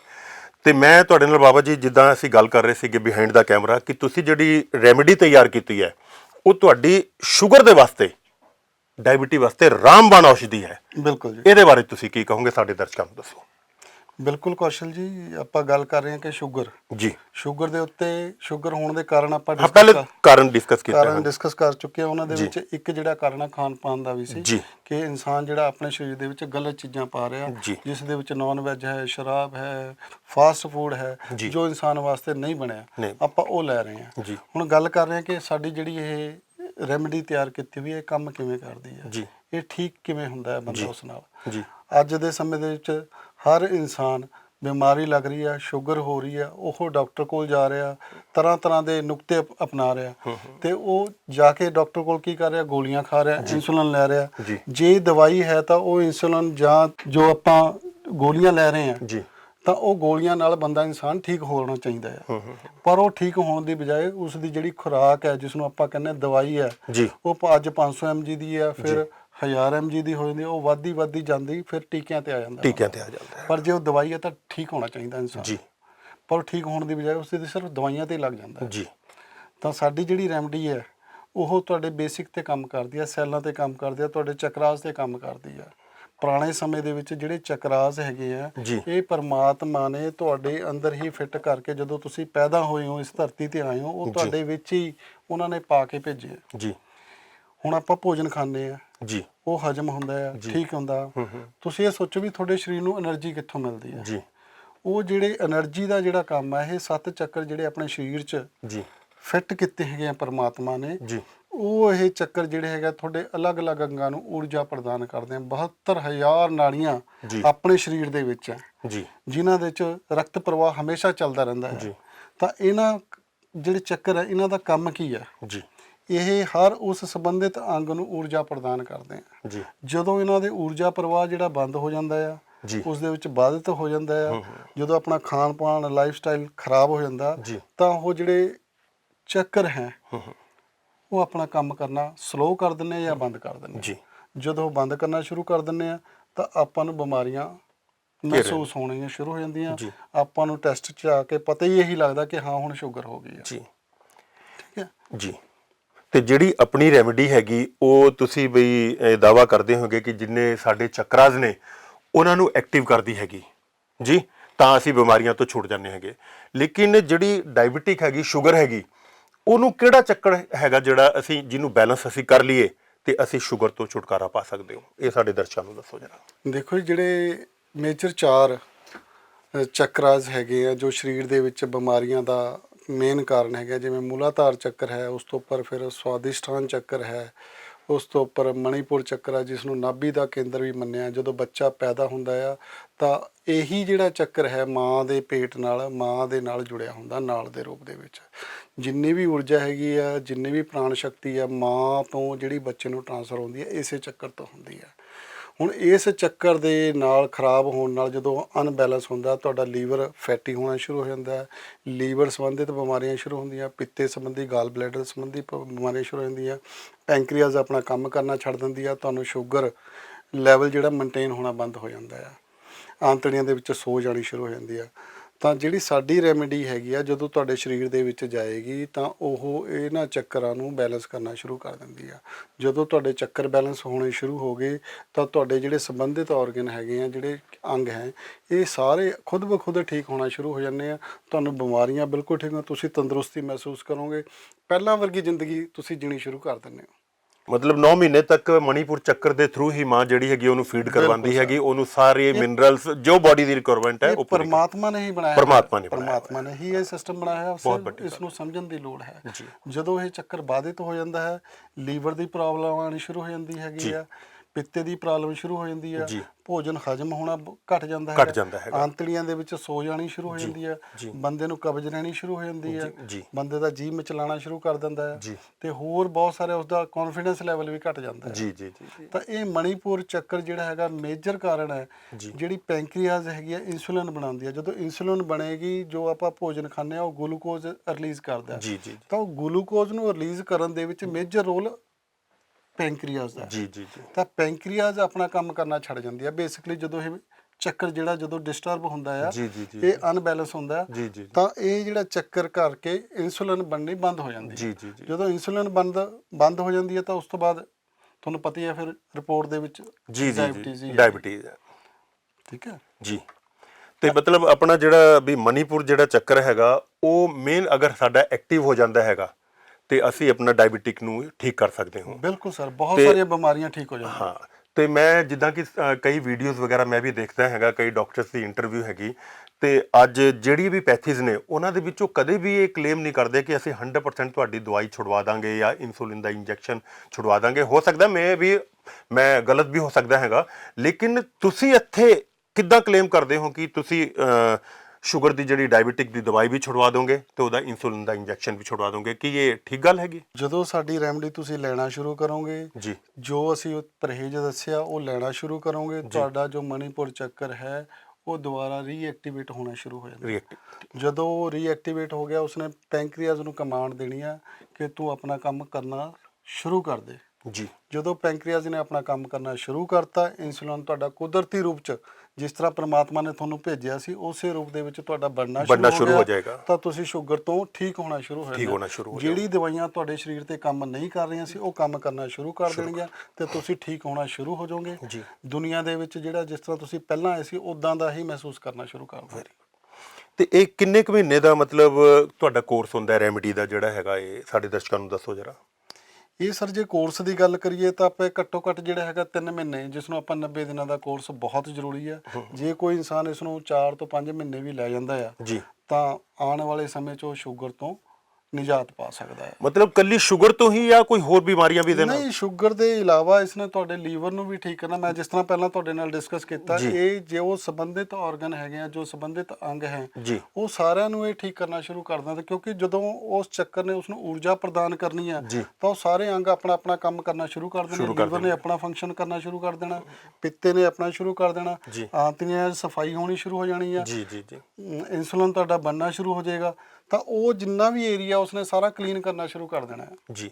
ਤੇ ਮੈਂ ਤੁਹਾਡੇ ਨਾਲ ਬਾਬਾ ਜੀ ਜਿੱਦਾਂ ਅਸੀਂ ਗੱਲ ਕਰ ਰਹੇ ਸੀਗੇ ਬਿਹਾਈਂਡ ਦਾ ਕੈਮਰਾ ਕਿ ਤੁਸੀਂ ਜਿਹੜੀ ਰੈਮੇਡੀ ਤਿਆਰ ਕੀਤੀ ਹੈ ਉਹ ਤੁਹਾਡੀ ਸ਼ੂਗਰ ਦੇ ਵਾਸਤੇ ਡਾਇਬੀਟੀ ਵਾਸਤੇ ਰਾਮਬਾਣ ਔਸ਼ਧੀ ਹੈ। ਬਿਲਕੁਲ ਜੀ। ਇਹਦੇ ਬਾਰੇ ਤੁਸੀਂ ਕੀ ਕਹੋਗੇ ਸਾਡੇ ਦਰਸ਼ਕਾਂ ਨੂੰ ਦੱਸੋ। ਬਿਲਕੁਲ ਕੌਸ਼ਲ ਜੀ ਆਪਾਂ ਗੱਲ ਕਰ ਰਹੇ ਹਾਂ ਕਿ ਸ਼ੂਗਰ ਜੀ ਸ਼ੂਗਰ ਦੇ ਉੱਤੇ ਸ਼ੂਗਰ ਹੋਣ ਦੇ ਕਾਰਨ ਆਪਾਂ ਹਾਂ ਪਹਿਲੇ ਕਰ- ਕਾਰਨ ਡਿਸਕਸ ਕੀਤਾ ਕਾਰਨ ਡਿਸਕਸ ਕਰ ਚੁੱਕੇ ਹਾਂ ਉਹਨਾਂ ਦੇ। ਵਿੱਚ ਇੱਕ ਜਿਹੜਾ ਕਾਰਨ ਆ ਖਾਣ ਪਾਣ ਦਾ ਵੀ ਸੀ। ਕਿ ਇਨਸਾਨ ਜਿਹੜਾ ਆਪਣੇ ਸਰੀਰ ਦੇ ਵਿੱਚ ਗਲਤ ਚੀਜ਼ਾਂ ਪਾ ਰਿਹਾ। ਜਿਸ ਦੇ ਵਿੱਚ ਨਾਨ ਵੈਜ ਹੈ ਸ਼ਰਾਬ ਹੈ ਫਾਸਟ ਫੂਡ ਹੈ ਜੀ। ਇਨਸਾਨ ਵਾਸਤੇ ਨਹੀਂ ਬਣਿਆ। ਆਪਾਂ ਉਹ ਲੈ ਰਹੇ ਹਾਂ ਹੁਣ ਗੱਲ ਕਰ ਰਹੇ ਹਾਂ ਕਿ ਸਾਡੀ ਜਿਹੜੀ ਇਹ ਰੈਮੇਡੀ ਤਿਆਰ ਕੀਤੀ ਹੋਈ ਹੈ ਇਹ ਕੰਮ ਕਿਵੇਂ ਕਰਦੀ ਹੈ ਜੀ ਇਹ ਠੀਕ ਕਿਵੇਂ ਹੁੰਦਾ ਹੈ ਬੰਦਾ। ਉਸ ਨਾਲ ਜੀ ਅੱਜ ਦੇ ਸਮੇਂ ਦੇ ਵਿੱਚ ਹਰ ਇਨਸਾਨ ਬਿਮਾਰੀ ਲੱਗ ਰਹੀ ਹੈ ਸ਼ੂਗਰ ਹੋ ਰਹੀ ਹੈ ਉਹ ਡਾਕਟਰ ਕੋਲ ਜਾ ਰਿਹਾ ਤਰ੍ਹਾਂ ਤਰ੍ਹਾਂ ਦੇ ਨੁਕਤੇ ਅਪ- ਅਪਣਾ ਰਿਹਾ। ਤੇ ਉਹ ਜਾ ਕੇ ਡਾਕਟਰ ਕੋਲ ਕੀ ਕਰ ਰਿਹਾ? ਗੋਲੀਆਂ ਖਾ ਰਿਹਾ ਇਨਸੂਲਿਨ ਲੈ ਰਿਹਾ। ਜੀ। ਦਵਾਈ ਹੈ ਤਾਂ ਉਹ ਇਨਸੂਲਿਨ ਜਾਂ ਜੋ ਆਪਾਂ ਗੋਲੀਆਂ ਲੈ ਰਹੇ ਹਾਂ ਜੀ। ਤਾਂ ਉਹ ਗੋਲੀਆਂ ਨਾਲ ਬੰਦਾ ਇਨਸਾਨ ਠੀਕ ਹੋਣਾ ਚਾਹੀਦਾ ਹੈ ਪਰ ਉਹ ਠੀਕ ਹੋਣ ਦੀ ਬਜਾਏ ਉਸ ਦੀ ਜਿਹੜੀ ਖੁਰਾਕ ਹੈ ਜਿਸ ਨੂੰ ਆਪਾਂ ਕਹਿੰਦੇ ਦਵਾਈ ਹੈ ਉਹ ਅੱਜ 500 mg ਦੀ ਹੈ ਫਿਰ 1000 mg ਦੀ ਹੋ ਜਾਂਦੀ ਹੈ ਉਹ ਵੱਧਦੀ ਵੱਧਦੀ ਜਾਂਦੀ ਫਿਰ ਟੀਕਿਆਂ ਤੇ ਆ ਜਾਂਦਾ ਟੀਕਿਆਂ ਤੇ ਆ ਜਾਂਦਾ ਹੈ ਪਰ ਜੇ ਉਹ ਦਵਾਈ ਹੈ ਤਾਂ ਠੀਕ ਹੋਣਾ ਚਾਹੀਦਾ ਇਨਸਾਨ ਜੀ ਪਰ ਉਹ ਠੀਕ ਹੋਣ ਦੀ ਬਜਾਏ ਉਸ ਦੀ ਸਿਰਫ ਦਵਾਈਆਂ ਤੇ ਹੀ ਲੱਗ ਜਾਂਦਾ ਹੈ। ਜੀ ਤਾਂ ਸਾਡੀ ਜਿਹੜੀ ਰੈਮਡੀ ਹੈ ਉਹ ਤੁਹਾਡੇ ਬੇਸਿਕ ਤੇ ਕੰਮ ਕਰਦੀ ਹੈ ਸੈੱਲਾਂ ਤੇ ਕੰਮ ਕਰਦੀ ਹੈ ਤੁਹਾਡੇ ਚੱਕਰਾਸ ਤੇ ਕੰਮ ਕਰਦੀ ਹੈ ਪੁਰਾਣੇ ਸਮੇਂ ਦੇ ਵਿੱਚ ਜਿਹੜੇ ਚੱਕਰਾਸ ਹੈਗੇ ਆ ਜੀ। ਇਹ ਪਰਮਾਤਮਾ ਨੇ ਤੁਹਾਡੇ ਅੰਦਰ ਹੀ ਫਿੱਟ ਕਰਕੇ ਜਦੋਂ ਤੁਸੀਂ ਪੈਦਾ ਹੋਏ ਹੋ ਇਸ ਧਰਤੀ ਤੇ ਆਏ ਹੋ ਉਹ ਜੀ। ਤੁਹਾਡੇ ਵਿੱਚ ਹੀ ਉਹਨਾਂ ਨੇ ਪਾ ਕੇ ਭੇਜੇ ਆ। ਜੀ ਹੁਣ ਆਪਾਂ ਭੋਜਨ ਖਾਂਦੇ ਆ। ਜੀ। ਉਹ ਹਜਮ ਹੁੰਦਾ ਹੈ ਠੀਕ ਹੁੰਦਾ। ਤੁਸੀਂ ਇਹ ਸੋਚੋ ਵੀ ਤੁਹਾਡੇ ਸਰੀਰ ਨੂੰ એનર્ਜੀ ਕਿੱਥੋਂ ਮਿਲਦੀ ਹੈ ਜੀ। ਉਹ ਜਿਹੜੇ એનર્ਜੀ ਦਾ ਜਿਹੜਾ ਕੰਮ ਹੈ ਇਹ ਸੱਤ ਚੱਕਰ ਜਿਹੜੇ ਆਪਣੇ ਸਰੀਰ 'ਚ ਜੀ। ਫਿੱਟ ਕੀਤੇ ਹੈਗੇ ਆ ਪਰਮਾਤਮਾ ਨੇ। ਜੀ। ਉਹ ਇਹ ਚੱਕਰ ਜਿਹੜੇ ਹੈਗਾ ਤੁਹਾਡੇ ਅਲੱਗ-ਅਲੱਗ ਅੰਗਾਂ ਨੂੰ ਊਰਜਾ ਪ੍ਰਦਾਨ ਕਰਦੇ ਆ। 72000 ਨਾੜੀਆਂ ਆਪਣੇ ਸਰੀਰ ਦੇ ਵਿੱਚ ਆ। ਜੀ। ਜਿਨ੍ਹਾਂ ਦੇ ਵਿੱਚ ਰਕਤ ਪ੍ਰਵਾਹ ਹਮੇਸ਼ਾ ਚੱਲਦਾ ਰਹਿੰਦਾ ਹੈ ਜੀ। ਤਾਂ ਇਹਨਾਂ ਜਿਹੜੇ ਚੱਕਰ ਹੈ ਇਹਨਾਂ ਦਾ ਕੰਮ ਕੀ ਹੈ ਜੀ। ਇਹ ਹਰ ਉਸ ਸੰਬੰਧਿਤ ਅੰਗ ਨੂੰ ਊਰਜਾ ਪ੍ਰਦਾਨ ਕਰਦੇ ਆ। ਜੀ। ਜਦੋਂ ਇਹਨਾਂ ਦੇ ਊਰਜਾ ਪ੍ਰਵਾਹ ਜਿਹੜਾ ਬੰਦ ਹੋ ਜਾਂਦਾ ਆ। ਉਸ ਦੇ ਵਿੱਚ ਬਾਧਿਤ ਹੋ ਜਾਂਦਾ ਆ ਜਦੋਂ ਆਪਣਾ ਖਾਣ ਪਾਣ ਲਾਈਫ ਸਟਾਈਲ ਖਰਾਬ ਹੋ ਜਾਂਦਾ। ਤਾਂ ਉਹ ਜਿਹੜੇ ਚੱਕਰ ਹੈ ਉਹ ਆਪਣਾ ਕੰਮ ਕਰਨਾ ਸਲੋ ਕਰ ਦਿੰਦੇ ਆ ਜਾਂ ਬੰਦ ਕਰ ਦਿੰਦੇ ਆ। ਜੀ। ਜਦੋਂ ਉਹ ਬੰਦ ਕਰਨਾ ਸ਼ੁਰੂ ਕਰ ਦਿੰਦੇ ਆ ਤਾਂ ਆਪਾਂ ਨੂੰ ਬਿਮਾਰੀਆਂ ਮਹਿਸੂਸ ਹੋਣੀਆਂ ਸ਼ੁਰੂ ਹੋ ਜਾਂਦੀਆਂ। ਆਪਾਂ ਨੂੰ ਟੈਸਟ 'ਚ ਆ ਕੇ ਪਤਾ ਹੀ ਇਹੀ ਲੱਗਦਾ ਕਿ ਹਾਂ ਹੁਣ ਸ਼ੂਗਰ ਹੋ ਗਈ ਹੈ ਜੀ। ਠੀਕ ਹੈ? ਜੀ। ਤੇ ਜਿਹੜੀ ਆਪਣੀ ਰੈਮੇਡੀ ਹੈਗੀ ਉਹ ਤੁਸੀਂ ਬਈ ਇਹ ਦਾਵਾ ਕਰਦੇ ਹੋਗੇ ਕਿ ਜਿੰਨੇ ਸਾਡੇ ਚੱਕਰਾਜ਼ ਨੇ ਉਹਨਾਂ ਨੂੰ ਐਕਟਿਵ ਕਰਦੀ ਹੈਗੀ। ਜੀ ਤਾਂ ਅਸੀਂ ਬਿਮਾਰੀਆਂ ਤੋਂ ਛੁੱਟ ਜਾਂਦੇ ਹੈਗੇ। ਲੇਕਿਨ ਜਿਹੜੀ ਡਾਇਬੀਟਿਕ ਹੈਗੀ ਸ਼ੂਗਰ ਹੈਗੀ ਉਹਨੂੰ ਕਿਹੜਾ ਚੱਕਰ ਹੈਗਾ ਜਿਹੜਾ ਅਸੀਂ ਜਿਹਨੂੰ ਬੈਲੈਂਸ ਅਸੀਂ ਕਰ ਲਈਏ ਤੇ ਅਸੀਂ ਸ਼ੂਗਰ ਤੋਂ ਛੁਟਕਾਰਾ ਪਾ ਸਕਦੇ ਹਾਂ? ਇਹ ਸਾਡੇ ਦਰਸ਼ਕਾਂ ਨੂੰ ਦੱਸੋ ਜਰਾ। ਦੇਖੋ ਜੀ, ਜਿਹੜੇ ਮੇਜਰ ਚਾਰ ਚੱਕਰਾਜ਼ ਹੈਗੇ ਆ ਜੋ ਸਰੀਰ ਦੇ ਵਿੱਚ ਬਿਮਾਰੀਆਂ ਦਾ ਮੇਨ ਕਾਰਨ ਹੈਗਾ, ਜਿਵੇਂ ਮੂਲਾਧਾਰ ਚੱਕਰ ਹੈ, ਉਸ ਤੋਂ ਉੱਪਰ ਫਿਰ ਸਵਾਦਿਸ਼ਠਾਨ ਚੱਕਰ ਹੈ, ਉਸ ਤੋਂ ਉੱਪਰ ਮਣੀਪੁਰ ਚੱਕਰ ਆ ਜਿਸ ਨੂੰ ਨਾਭੀ ਦਾ ਕੇਂਦਰ ਵੀ ਮੰਨਿਆ, ਜਦੋਂ ਬੱਚਾ ਪੈਦਾ ਹੁੰਦਾ ਆ, ਤਾਂ ਇਹੀ ਜਿਹੜਾ ਚੱਕਰ ਹੈ, ਮਾਂ ਦੇ ਪੇਟ ਨਾਲ, ਮਾਂ ਦੇ ਨਾਲ ਜੁੜਿਆ ਹੁੰਦਾ, ਨਾਲ ਦੇ ਰੂਪ ਦੇ ਵਿੱਚ। ਜਿੰਨੀ ਵੀ ਊਰਜਾ ਹੈਗੀ ਆ, ਜਿੰਨੀ ਵੀ ਪ੍ਰਾਣ ਸ਼ਕਤੀ ਆ, ਮਾਂ ਤੋਂ ਜਿਹੜੀ ਬੱਚੇ ਨੂੰ ਟ੍ਰਾਂਸਫਰ ਹੁੰਦੀ ਹੈ ਇਸੇ ਚੱਕਰ ਤੋਂ ਹੁੰਦੀ ਹੈ ਹੁਣ ਇਸ ਚੱਕਰ ਦੇ ਨਾਲ ਖਰਾਬ ਹੋਣ ਨਾਲ ਜਦੋਂ ਅਨਬੈਲੈਂਸ ਹੁੰਦਾ, ਤੁਹਾਡਾ ਲੀਵਰ ਫੈਟੀ ਹੋਣਾ ਸ਼ੁਰੂ ਹੋ ਜਾਂਦਾ ਹੈ, ਲੀਵਰ ਸੰਬੰਧਿਤ ਬਿਮਾਰੀਆਂ ਸ਼ੁਰੂ ਹੁੰਦੀਆਂ, ਪਿੱਤੇ ਸੰਬੰਧੀ ਗਾਲ ਬਲੈਡਰ ਸੰਬੰਧੀ ਪ- ਬਿਮਾਰੀਆਂ ਸ਼ੁਰੂ ਹੋ ਜਾਂਦੀਆਂ ਪੈਂਕਰੀਆਸ ਆਪਣਾ ਕੰਮ ਕਰਨਾ ਛੱਡ ਦਿੰਦੀ ਆ, ਤੁਹਾਨੂੰ ਸ਼ੂਗਰ ਲੈਵਲ ਜਿਹੜਾ ਮੇਨਟੇਨ ਹੋਣਾ ਬੰਦ ਹੋ ਜਾਂਦਾ ਆ ਆਂਤੜੀਆਂ ਦੇ ਵਿੱਚ ਸੋ ਜਾਣੀ ਸ਼ੁਰੂ ਹੋ ਜਾਂਦੀ ਆ। ਤਾਂ ਜਿਹੜੀ ਸਾਡੀ ਰੈਮੇਡੀ ਹੈਗੀ ਆ, ਜਦੋਂ ਤੁਹਾਡੇ ਸਰੀਰ ਦੇ ਵਿੱਚ ਜਾਏਗੀ, ਤਾਂ ਉਹ ਇਹਨਾਂ ਚੱਕਰਾਂ ਨੂੰ ਬੈਲੈਂਸ ਕਰਨਾ ਸ਼ੁਰੂ ਕਰ ਦਿੰਦੀ ਆ। ਜਦੋਂ ਤੁਹਾਡੇ ਚੱਕਰ ਬੈਲੈਂਸ ਹੋਣੇ ਸ਼ੁਰੂ ਹੋ ਗਏ, ਤਾਂ ਤੁਹਾਡੇ ਜਿਹੜੇ ਸੰਬੰਧਿਤ ਆਰਗਨ ਹੈਗੇ ਆ, ਜਿਹੜੇ ਅੰਗ ਹੈ, ਇਹ ਸਾਰੇ ਖੁਦ ਬਖੁਦ ਠੀਕ ਹੋਣਾ ਸ਼ੁਰੂ ਹੋ ਜਾਂਦੇ ਆ। ਤੁਹਾਨੂੰ ਬਿਮਾਰੀਆਂ ਬਿਲਕੁਲ ਠੀਕ ਹੋ ਤੁਸੀਂ ਤੰਦਰੁਸਤੀ ਮਹਿਸੂਸ ਕਰੋਗੇ। ਪਹਿਲਾਂ ਵਰਗੀ ਜ਼ਿੰਦਗੀ ਤੁਸੀਂ ਜੀਣੀ ਸ਼ੁਰੂ ਕਰ ਦਿੰਦੇ ਹੋ। ਮਤਲਬ 9 ਮਹੀਨੇ ਤੱਕ ਮਣੀਪੁਰ ਚੱਕਰ ਦੇ ਥਰੂ ਹੀ ਮਾਂ ਜਿਹੜੀ ਹੈਗੀ ਉਹਨੂੰ ਫੀਡ ਕਰਵਾਉਂਦੀ ਹੈਗੀ ਉਹਨੂੰ ਸਾਰੇ ਮਿਨਰਲਸ ਜੋ ਬਾਡੀ ਦੀ ਰਿਕੁਆਇਰਮੈਂਟ ਹੈ ਉਹ ਪਰਮਾਤਮਾ ਨੇ ਹੀ ਬਣਾਇਆ ਪਰਮਾਤਮਾ। ਨੇ ਪਰਮਾਤਮਾ ਨੇ ਹੀ ਇਹ ਸਿਸਟਮ ਬਣਾਇਆ ਹੈ ਇਸ ਨੂੰ ਸਮਝਣ ਦੀ ਲੋੜ ਹੈ। ਜਦੋਂ ਇਹ ਚੱਕਰ ਬਾधित ਹੋ ਜਾਂਦਾ ਹੈ ਲੀਵਰ ਦੀ ਪ੍ਰੋਬਲਮ ਆਣੀ ਸ਼ੁਰੂ ਹੋ ਜਾਂਦੀ ਹੈਗੀ। ਆ ਪਿੱਤੇ ਦੀ ਪ੍ਰੋਬਲਮ ਸ਼ੁਰੂ ਹੋ ਜਾਂਦੀ ਆ ਜੀ। ਭੋਜਨ ਹਜਮ ਹੋਣਾ ਬ- ਘਟ ਜਾਂਦਾ ਘੱਟ ਜਾਂਦਾ ਹੈਗਾ। ਆਂਤੜੀਆਂ ਦੇ ਵਿੱਚ ਸੋ ਜਾਣੀ ਸ਼ੁਰੂ ਹੋ ਜਾਂਦੀ ਆ ਜੀ। ਬੰਦੇ ਨੂੰ ਕਬਜ਼ ਰਹਿਣੀ ਸ਼ੁਰੂ ਹੋ ਜਾਂਦੀ ਆ ਜੀ, ਜੀ। ਬੰਦੇ ਦਾ ਜੀਭ ਮਚਲਾਣਾ ਸ਼ੁਰੂ ਕਰ ਦਿੰਦਾ ਹੈ ਜੀ। ਤੇ ਹੋਰ ਬਹੁਤ ਸਾਰੇ ਉਸਦਾ ਕੌਨਫੀਡੈਂਸ ਲੈਵਲ ਵੀ ਘਟ ਜਾਂਦਾ ਹੈ ਜੀ ਜੀ ਜੀ ਜੀ ਤਾਂ ਇਹ ਮਣੀਪੁਰ ਚੱਕਰ ਜਿਹੜਾ ਹੈਗਾ ਮੇਜਰ ਕਾਰਨ ਹੈ ਜੀ। ਜਿਹੜੀ ਪੈਂਕਰੀਆਜ਼ ਹੈਗੀ ਆ ਇਨਸੂਲਿਨ ਬਣਾਉਂਦੀ ਹੈ ਜਦੋਂ ਇਨਸੂਲਿਨ ਬਣੇਗੀ ਜੋ ਆਪਾਂ ਭੋਜਨ ਖਾਂਦੇ ਆ ਉਹ ਗਲੂਕੋਜ਼ ਰਿਲੀਜ਼ ਕਰਦਾ ਹੈ ਜੀ ਜੀ ਤਾਂ ਉਹ ਗਲੂਕੋਜ਼ ਨੂੰ ਰਿਲੀਜ਼ ਕਰਨ ਦੇ ਵਿੱਚ ਮੇਜਰ ਰੋਲ ਪੈਂਕਰੀਆਜ਼ ਦਾ। ਜੀ ਜੀ ਜੀ। ਤਾਂ ਪੈਂਕਰੀਆਜ਼ ਆਪਣਾ ਕੰਮ ਕਰਨਾ ਛੱਡ ਜਾਂਦੀ ਹੈ ਬੇਸਿਕਲੀ ਜਦੋਂ ਇਹ ਚੱਕਰ ਜਿਹੜਾ ਜਦੋਂ ਡਿਸਟਰਬ ਹੁੰਦਾ ਆ ਜੀ, ਜੀ, ਜੀ, ਇਹ ਅਨਬੈਲੈਂਸ ਹੁੰਦਾ ਹੈ, ਜੀ, ਜੀ, ਜੀ। ਤਾਂ ਇਹ ਜਿਹੜਾ ਚੱਕਰ ਕਰਕੇ ਇਨਸੂਲਿਨ ਬਣਨੀ ਬੰਦ ਹੋ ਜਾਂਦੀ ਹੈ ਜੀ ਜੀ ਜੀ। ਜਦੋਂ ਇਨਸੂਲਿਨ ਬੰਦ ਬੰਦ ਹੋ ਜਾਂਦੀ ਹੈ ਤਾਂ ਉਸ ਤੋਂ ਬਾਅਦ ਤੁਹਾਨੂੰ ਪਤਾ ਹੀ ਹੈ ਫਿਰ ਰਿਪੋਰਟ ਦੇ ਵਿੱਚ ਜੀ ਜੀ diabetes ਹੀ ਜੀ ਹੈ। ਡਾਇਬੀਟੀਜ਼ ਠੀਕ ਹੈ ਜੀ। ਤੇ ਮਤਲਬ ਆਪਣਾ ਜਿਹੜਾ ਵੀ ਮਨੀਪੁਰ ਜਿਹੜਾ ਚੱਕਰ ਹੈਗਾ ਉਹ ਮੇਨ ਅਗਰ ਸਾਡਾ ਐਕਟਿਵ ਹੋ ਜਾਂਦਾ ਹੈਗਾ ਤੇ ਅਸੀਂ ਆਪਣਾ ਡਾਇਬੀਟਿਕ ਨੂੰ ਠੀਕ ਕਰ ਸਕਦੇ ਹਾਂ। ਬਿਲਕੁਲ ਸਰ ਬਹੁਤ ਸਾਰੀਆਂ ਬਿਮਾਰੀਆਂ ਠੀਕ ਹੋ ਜਾਂਦੀਆਂ। ਹਾਂ ਤੇ ਮੈਂ ਜਿੱਦਾਂ ਕਿ ਕਈ ਵੀਡੀਓਜ਼ ਵਗੈਰਾ ਮੈਂ ਵੀ ਦੇਖਦਾ ਹੈਗਾ ਕਈ ਡਾਕਟਰਸ ਦੀ ਇੰਟਰਵਿਊ ਹੈਗੀ। ਤੇ ਅੱਜ ਜਿਹੜੀ ਵੀ ਪੈਥੀਜ਼ ਨੇ ਉਹਨਾਂ ਦੇ ਵਿੱਚੋਂ ਕਦੇ ਵੀ ਇਹ ਕਲੇਮ ਨਹੀਂ ਕਰਦੇ ਕਿ ਅਸੀਂ 100% ਤੁਹਾਡੀ ਦਵਾਈ ਛੁਡਵਾ ਦਾਂਗੇ ਜਾਂ ਇਨਸੂਲਿਨ ਦਾ ਇੰਜੈਕਸ਼ਨ ਛੁਡਵਾ ਦਾਂਗੇ। ਹੋ ਸਕਦਾ ਮੈਂ ਵੀ ਮੈਂ ਗਲਤ ਵੀ ਹੋ ਸਕਦਾ ਹੈਗਾ। ਲੇਕਿਨ ਤੁਸੀਂ ਇੱਥੇ ਕਿੱਦਾਂ ਕਲੇਮ ਕਰਦੇ ਹੋ ਕਿ ਤੁਸੀਂ ਸ਼ੂਗਰ ਦੀ ਜਿਹੜੀ ਡਾਇਬੀਟਿਕ ਦੀ ਦਵਾਈ ਵੀ ਛੁਡਵਾ ਦੋਗੇ ਤੇ ਉਹਦਾ ਇਨਸੂਲਿਨ ਦਾ ਇੰਜੈਕਸ਼ਨ ਵੀ ਛੁਡਵਾ ਦੋਗੇ ਕੀ ਇਹ ਠੀਕ ਗੱਲ ਹੈਗੀ? ਜਦੋਂ ਸਾਡੀ ਰੈਮਡੀ ਤੁਸੀਂ ਲੈਣਾ ਸ਼ੁਰੂ ਕਰੋਗੇ ਜੀ। ਜੋ ਅਸੀਂ ਉਹ ਪਰਹੇਜ਼ ਦੱਸਿਆ ਉਹ ਲੈਣਾ ਸ਼ੁਰੂ ਕਰੋਗੇ ਤੁਹਾਡਾ ਜੋ ਮਣੀਪੁਰ ਚੱਕਰ ਹੈ ਉਹ ਦੁਬਾਰਾ ਰੀਐਕਟੀਵੇਟ ਹੋਣਾ ਸ਼ੁਰੂ ਹੋ ਜਾਂਦਾ। ਰਿਐਕਟਿਵ ਜਦੋਂ ਉਹ ਰੀਐਕਟੀਵੇਟ ਹੋ ਗਿਆ ਉਸਨੇ ਪੈਂਕਰੀਆਜ਼ ਨੂੰ ਕਮਾਂਡ ਦੇਣੀ ਆ ਕਿ ਤੂੰ ਆਪਣਾ ਕੰਮ ਕਰਨਾ ਸ਼ੁਰੂ ਕਰ ਦੇ। ਜੀ। ਜਦੋਂ ਪੈਂਕਰੀਆਜ਼ ਨੇ ਆਪਣਾ ਕੰਮ ਕਰਨਾ ਸ਼ੁਰੂ ਕਰਤਾ ਇਨਸੂਲਿਨ ਤੁਹਾਡਾ ਕੁਦਰਤੀ ਰੂਪ ਚ ਜਿਸ ਤਰ੍ਹਾਂ ਪ੍ਰਮਾਤਮਾ ਨੇ ਤੁਹਾਨੂੰ ਭੇਜਿਆ ਸੀ ਉਸੇ ਰੂਪ ਦੇ ਵਿੱਚ ਤੁਹਾਡਾ ਬਣਨਾ ਬਣਨਾ ਸ਼ੁਰੂ ਹੋ ਜਾਏਗਾ। ਤਾਂ ਤੁਸੀਂ ਸ਼ੂਗਰ ਤੋਂ ਠੀਕ ਹੋਣਾ ਸ਼ੁਰੂ ਹੋ ਠੀਕ ਜਾਣਾ। ਹੋਣਾ ਸ਼ੁਰੂ ਹੋ ਜਿਹੜੀ ਦਵਾਈਆਂ ਤੁਹਾਡੇ ਸਰੀਰ ਤੇ ਕੰਮ ਨਹੀਂ ਕਰ ਰਹੀਆਂ ਸੀ ਉਹ ਕੰਮ ਕਰਨਾ ਸ਼ੁਰੂ ਕਰ ਦੇਣਗੀਆਂ ਤੇ ਤੁਸੀਂ ਠੀਕ ਹੋਣਾ ਸ਼ੁਰੂ ਹੋ ਜਾਓਗੇ। ਜੀ। ਦੁਨੀਆ ਦੇ ਵਿੱਚ ਜਿਹੜਾ ਜਿਸ ਤਰ੍ਹਾਂ ਤੁਸੀਂ ਪਹਿਲਾਂ ਆਏ ਸੀ ਉਦਾਂ ਦਾ ਹੀ ਮਹਿਸੂਸ ਕਰਨਾ ਸ਼ੁਰੂ ਕਰ ਦੋਗੇ ਤੇ ਇਹ ਕਿੰਨੇ ਕੁ ਮਹੀਨੇ ਦਾ ਮਤਲਬ ਤੁਹਾਡਾ ਕੋਰਸ ਹੁੰਦਾ ਹੈ ਰੈਮੇਡੀ ਦਾ ਜਿਹੜਾ ਹੈਗਾ ਇਹ? ਸਾਡੇ ਦਰਸ਼ਕਾਂ ਨੂੰ ਦੱਸੋ ਜਰਾ। ਇਹ ਸਰ ਜੇ ਕੋਰਸ ਦੀ ਗੱਲ ਕਰੀਏ ਤਾਂ ਆਪਾਂ ਘੱਟੋ ਘੱਟ ਜਿਹੜਾ ਹੈਗਾ 3 ਮਹੀਨੇ ਜਿਸ ਨੂੰ ਆਪਾਂ 90 ਦਿਨਾਂ ਦਾ ਕੋਰਸ ਬਹੁਤ ਜ਼ਰੂਰੀ ਹੈ। ਜੇ ਕੋਈ ਇਨਸਾਨ ਇਸ ਨੂੰ 4 ਤੋਂ 5 ਮਹੀਨੇ ਵੀ ਲੈ ਜਾਂਦਾ ਆ ਜੀ। ਤਾਂ ਆਉਣ ਵਾਲੇ ਸਮੇਂ 'ਚ ਉਹ ਸ਼ੂਗਰ ਤੋਂ ਨਿਜਾਤ ਪਾ ਸਕਦਾ ਹੈ ਮਤਲਬ ਕੱਲੀ ਸ਼ੂਗਰ ਤੋਂ ਹੀ ਜਾਂ ਕੋਈ ਹੋਰ ਬਿਮਾਰੀਆਂ ਵੀ ਦੇ ਨਾਲ ਨਹੀਂ ਸ਼ੂਗਰ ਦੇ ਇਲਾਵਾ ਇਸ ਨੇ ਤੁਹਾਡੇ ਲੀਵਰ ਨੂੰ ਵੀ ਠੀਕ ਕਰਨਾ ਮੈਂ ਜਿਸ ਤਰ੍ਹਾਂ ਪਹਿਲਾਂ ਤੁਹਾਡੇ ਨਾਲ ਡਿਸਕਸ ਕੀਤਾ। ਇਹ ਜੋ ਸੰਬੰਧਿਤ ਆਰਗਨ ਹੈਗੇ ਆ ਜੋ ਸੰਬੰਧਿਤ ਅੰਗ ਹੈ ਉਹ ਸਾਰਿਆਂ ਨੂੰ ਇਹ ਠੀਕ ਕਰਨਾ ਸ਼ੁਰੂ ਕਰ ਦਿੰਦਾ ਕਿਉਂਕਿ ਜਦੋਂ ਉਸ ਚੱਕਰ ਨੇ ਉਸ ਨੂੰ ਊਰਜਾ ਪ੍ਰਦਾਨ ਕਰਨੀ ਆ। ਤਾਂ ਉਹ ਸਾਰੇ ਅੰਗ ਆਪਣਾ ਆਪਣਾ ਕੰਮ ਕਰਨਾ ਸ਼ੁਰੂ ਕਰ ਕਰ ਲੀਵਰ ਨੇ। ਆਪਣਾ ਫੰਕਸ਼ਨ ਕਰਨਾ ਸ਼ੁਰੂ ਕਰ ਦੇਣਾ ਪਿੱਤੇ ਨੇ ਆਪਣਾ ਸ਼ੁਰੂ ਕਰ ਦੇਣਾ। ਆਂਤੜੀਆਂ ਸਫ਼ਾਈ ਹੋਣੀ ਸ਼ੁਰੂ ਹੋ ਜਾਣੀ ਆ ਜੀ ਜੀ ਜੀ ਇਨਸੂਲਿਨ ਤੁਹਾਡਾ ਬਣਨਾ ਸ਼ੁਰੂ ਹੋ ਜਾਏਗਾ ਤਾਂ ਉਹ ਜਿੰਨਾ ਵੀ ਏਰੀਆ ਉਸਨੇ ਸਾਰਾ ਕਲੀਨ ਕਰਨਾ ਸ਼ੁਰੂ ਕਰ ਦੇਣਾ ਹੈ। ਜੀ।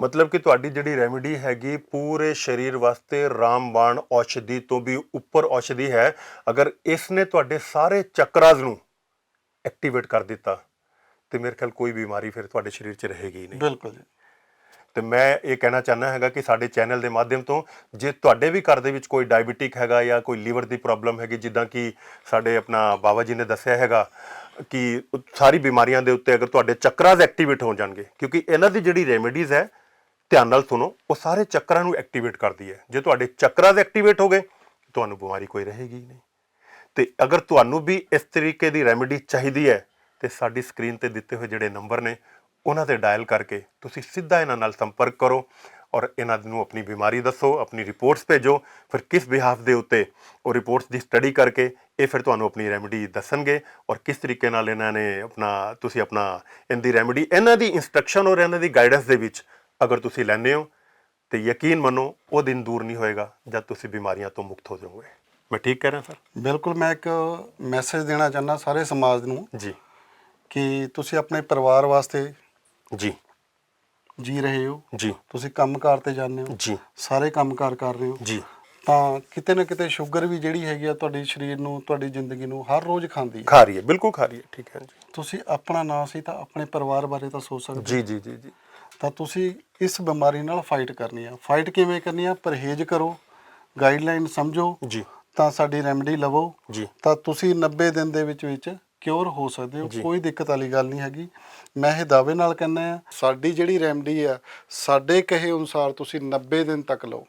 ਮਤਲਬ ਕਿ ਤੁਹਾਡੀ ਜਿਹੜੀ ਰੈਮੇਡੀ ਹੈਗੀ ਪੂਰੇ ਸਰੀਰ ਵਾਸਤੇ ਰਾਮਬਾਣ ਔਸ਼ਧੀ ਤੋਂ ਵੀ ਉੱਪਰ ਔਸ਼ਧੀ ਹੈ। ਅਗਰ ਇਸ ਨੇ ਤੁਹਾਡੇ ਸਾਰੇ ਚੱਕਰਾਜ਼ ਨੂੰ ਐਕਟੀਵੇਟ ਕਰ ਦਿੱਤਾ ਤੇ ਮੇਰੇ ਖਿਆਲ ਕੋਈ ਬਿਮਾਰੀ ਫਿਰ ਤੁਹਾਡੇ ਸਰੀਰ 'ਚ ਰਹੇਗੀ ਨਹੀਂ। ਬਿਲਕੁਲ ਜੀ। ਤੇ ਮੈਂ ਇਹ ਕਹਿਣਾ ਚਾਹੁੰਦਾ ਹੈਗਾ ਕਿ ਸਾਡੇ ਚੈਨਲ ਦੇ ਮਾਧਿਅਮ ਤੋਂ ਜੇ ਤੁਹਾਡੇ ਵੀ ਘਰ ਦੇ ਵਿੱਚ ਕੋਈ ਡਾਇਬੀਟਿਕ ਹੈਗਾ ਜਾਂ ਕੋਈ ਲੀਵਰ ਦੀ ਪ੍ਰੋਬਲਮ ਹੈਗੀ, ਜਿੱਦਾਂ ਕਿ ਸਾਡੇ ਆਪਣਾ ਬਾਬਾ ਜੀ ਨੇ ਦੱਸਿਆ ਹੈਗਾ ਕਿ ਸਾਰੀ ਬਿਮਾਰੀਆਂ ਦੇ ਉੱਤੇ ਅਗਰ ਤੁਹਾਡੇ ਚੱਕਰਾਜ਼ ਐਕਟੀਵੇਟ ਹੋ ਜਾਣਗੇ, ਕਿਉਂਕਿ ਇਹਨਾਂ ਦੀ ਜਿਹੜੀ ਰੈਮੇਡੀਜ਼ ਹੈ, ਧਿਆਨ ਨਾਲ ਸੁਣੋ, ਉਹ ਸਾਰੇ ਚੱਕਰਾਂ ਨੂੰ ਐਕਟੀਵੇਟ ਕਰਦੀ ਹੈ। ਜੇ ਤੁਹਾਡੇ ਚੱਕਰਾਜ਼ ਐਕਟੀਵੇਟ ਹੋ ਗਏ, ਤੁਹਾਨੂੰ ਬਿਮਾਰੀ ਕੋਈ ਰਹੇਗੀ ਹੀ ਨਹੀਂ। ਤੇ ਅਗਰ ਤੁਹਾਨੂੰ ਵੀ ਇਸ ਤਰੀਕੇ ਦੀ ਰੈਮੇਡੀ ਚਾਹੀਦੀ ਹੈ, ਤੇ ਸਾਡੀ ਸਕਰੀਨ ਤੇ ਦਿੱਤੇ ਹੋਏ ਜਿਹੜੇ ਨੰਬਰ ਨੇ ਉਹਨਾਂ ਤੇ ਡਾਇਲ ਕਰਕੇ ਤੁਸੀਂ ਸਿੱਧਾ ਇਹਨਾਂ ਨਾਲ ਸੰਪਰਕ ਕਰੋ ਔਰ ਇਹਨਾਂ ਨੂੰ ਆਪਣੀ ਬਿਮਾਰੀ ਦੱਸੋ ਆਪਣੀ ਰਿਪੋਰਟਸ ਭੇਜੋ ਫਿਰ ਕਿਸ ਬਿਹਾਫ ਦੇ ਉੱਤੇ ਉਹ ਰਿਪੋਰਟਸ ਦੀ ਸਟੱਡੀ ਕਰਕੇ ਇਹ ਫਿਰ ਤੁਹਾਨੂੰ ਆਪਣੀ ਰੈਮੇਡੀ ਦੱਸਣਗੇ ਔਰ ਕਿਸ ਤਰੀਕੇ ਨਾਲ ਇਹਨਾਂ ਨੇ ਆਪਣਾ ਤੁਸੀਂ ਆਪਣਾ ਇਹਦੀ ਰੈਮੇਡੀ ਇਹਨਾਂ ਦੀ ਇਨਸਟਰਕਸ਼ਨ ਔਰ ਇਹਨਾਂ ਦੀ ਗਾਈਡੈਂਸ ਦੇ ਵਿੱਚ ਅਗਰ ਤੁਸੀਂ ਲੈਂਦੇ ਹੋ ਤੇ ਯਕੀਨ ਮੰਨੋ ਉਹ ਦਿਨ ਦੂਰ ਨਹੀਂ ਹੋਏਗਾ ਜਦ ਤੁਸੀਂ ਬਿਮਾਰੀਆਂ ਤੋਂ ਮੁਕਤ ਹੋ ਜਾਓਗੇ। ਮੈਂ ਠੀਕ ਕਹਿ ਰਿਹਾ ਸਰ? ਬਿਲਕੁਲ ਮੈਂ ਇੱਕ ਮੈਸੇਜ ਦੇਣਾ ਚਾਹੁੰਦਾ ਸਾਰੇ ਸਮਾਜ ਨੂੰ ਜੀ। ਕਿ ਤੁਸੀਂ ਆਪਣੇ ਪਰਿਵਾਰ ਵਾਸਤੇ ਜੀ। ਜੀ ਰਹੇ ਹੋ? ਜੀ। ਤੁਸੀਂ ਕੰਮਕਾਰ ਤੇ ਜਾਂਦੇ ਹੋ? ਜੀ। ਸਾਰੇ ਕੰਮਕਾਰ ਕਰ ਰਹੇ ਹੋ? ਜੀ। ਤਾਂ ਕਿਤੇ ਨਾ ਕਿਤੇ ਸ਼ੂਗਰ ਵੀ ਜਿਹੜੀ ਹੈਗੀ ਆ ਤੁਹਾਡੀ ਸਰੀਰ ਨੂੰ ਤੁਹਾਡੀ ਜ਼ਿੰਦਗੀ ਨੂੰ ਹਰ ਰੋਜ਼ ਖਾਂਦੀ ਹੈ। ਖਾ ਰਹੀ ਹੈ ਬਿਲਕੁਲ ਖਾ ਰਹੀ ਹੈ ਠੀਕ ਹੈ ਜੀ। ਤੁਸੀਂ ਆਪਣਾ ਨਾਂ ਸੀ ਤਾਂ ਆਪਣੇ ਪਰਿਵਾਰ ਬਾਰੇ ਤਾਂ ਸੋਚ ਸਕਦੇ। ਜੀ ਜੀ ਜੀ ਜੀ। ਤਾਂ ਤੁਸੀਂ ਇਸ ਬਿਮਾਰੀ ਨਾਲ ਫਾਈਟ ਕਰਨੀ ਆ। ਫਾਈਟ ਕਿਵੇਂ ਕਰਨੀ ਆ? ਪਰਹੇਜ਼ ਕਰੋ ਗਾਈਡਲਾਈਨ ਸਮਝੋ ਜੀ। ਤਾਂ ਸਾਡੀ ਰੈਮੇਡੀ ਲਵੋ। ਜੀ। ਤਾਂ ਤੁਸੀਂ 90 ਦਿਨ ਦੇ ਵਿੱਚ ਵਿੱਚ ਕਿਉਰ ਹੋ ਸਕਦੇ ਹੋ। ਕੋਈ ਦਿੱਕਤ ਵਾਲੀ ਗੱਲ ਨਹੀਂ ਹੈਗੀ। ਮੈਂ ਇਹ ਦਾਅਵੇ ਨਾਲ ਕਹਿੰਦਾ ਆ ਸਾਡੀ ਜਿਹੜੀ ਰੈਮਡੀ ਆ ਸਾਡੇ ਕਹੇ ਅਨੁਸਾਰ ਤੁਸੀਂ 90 ਦਿਨ ਤੱਕ ਲਓ।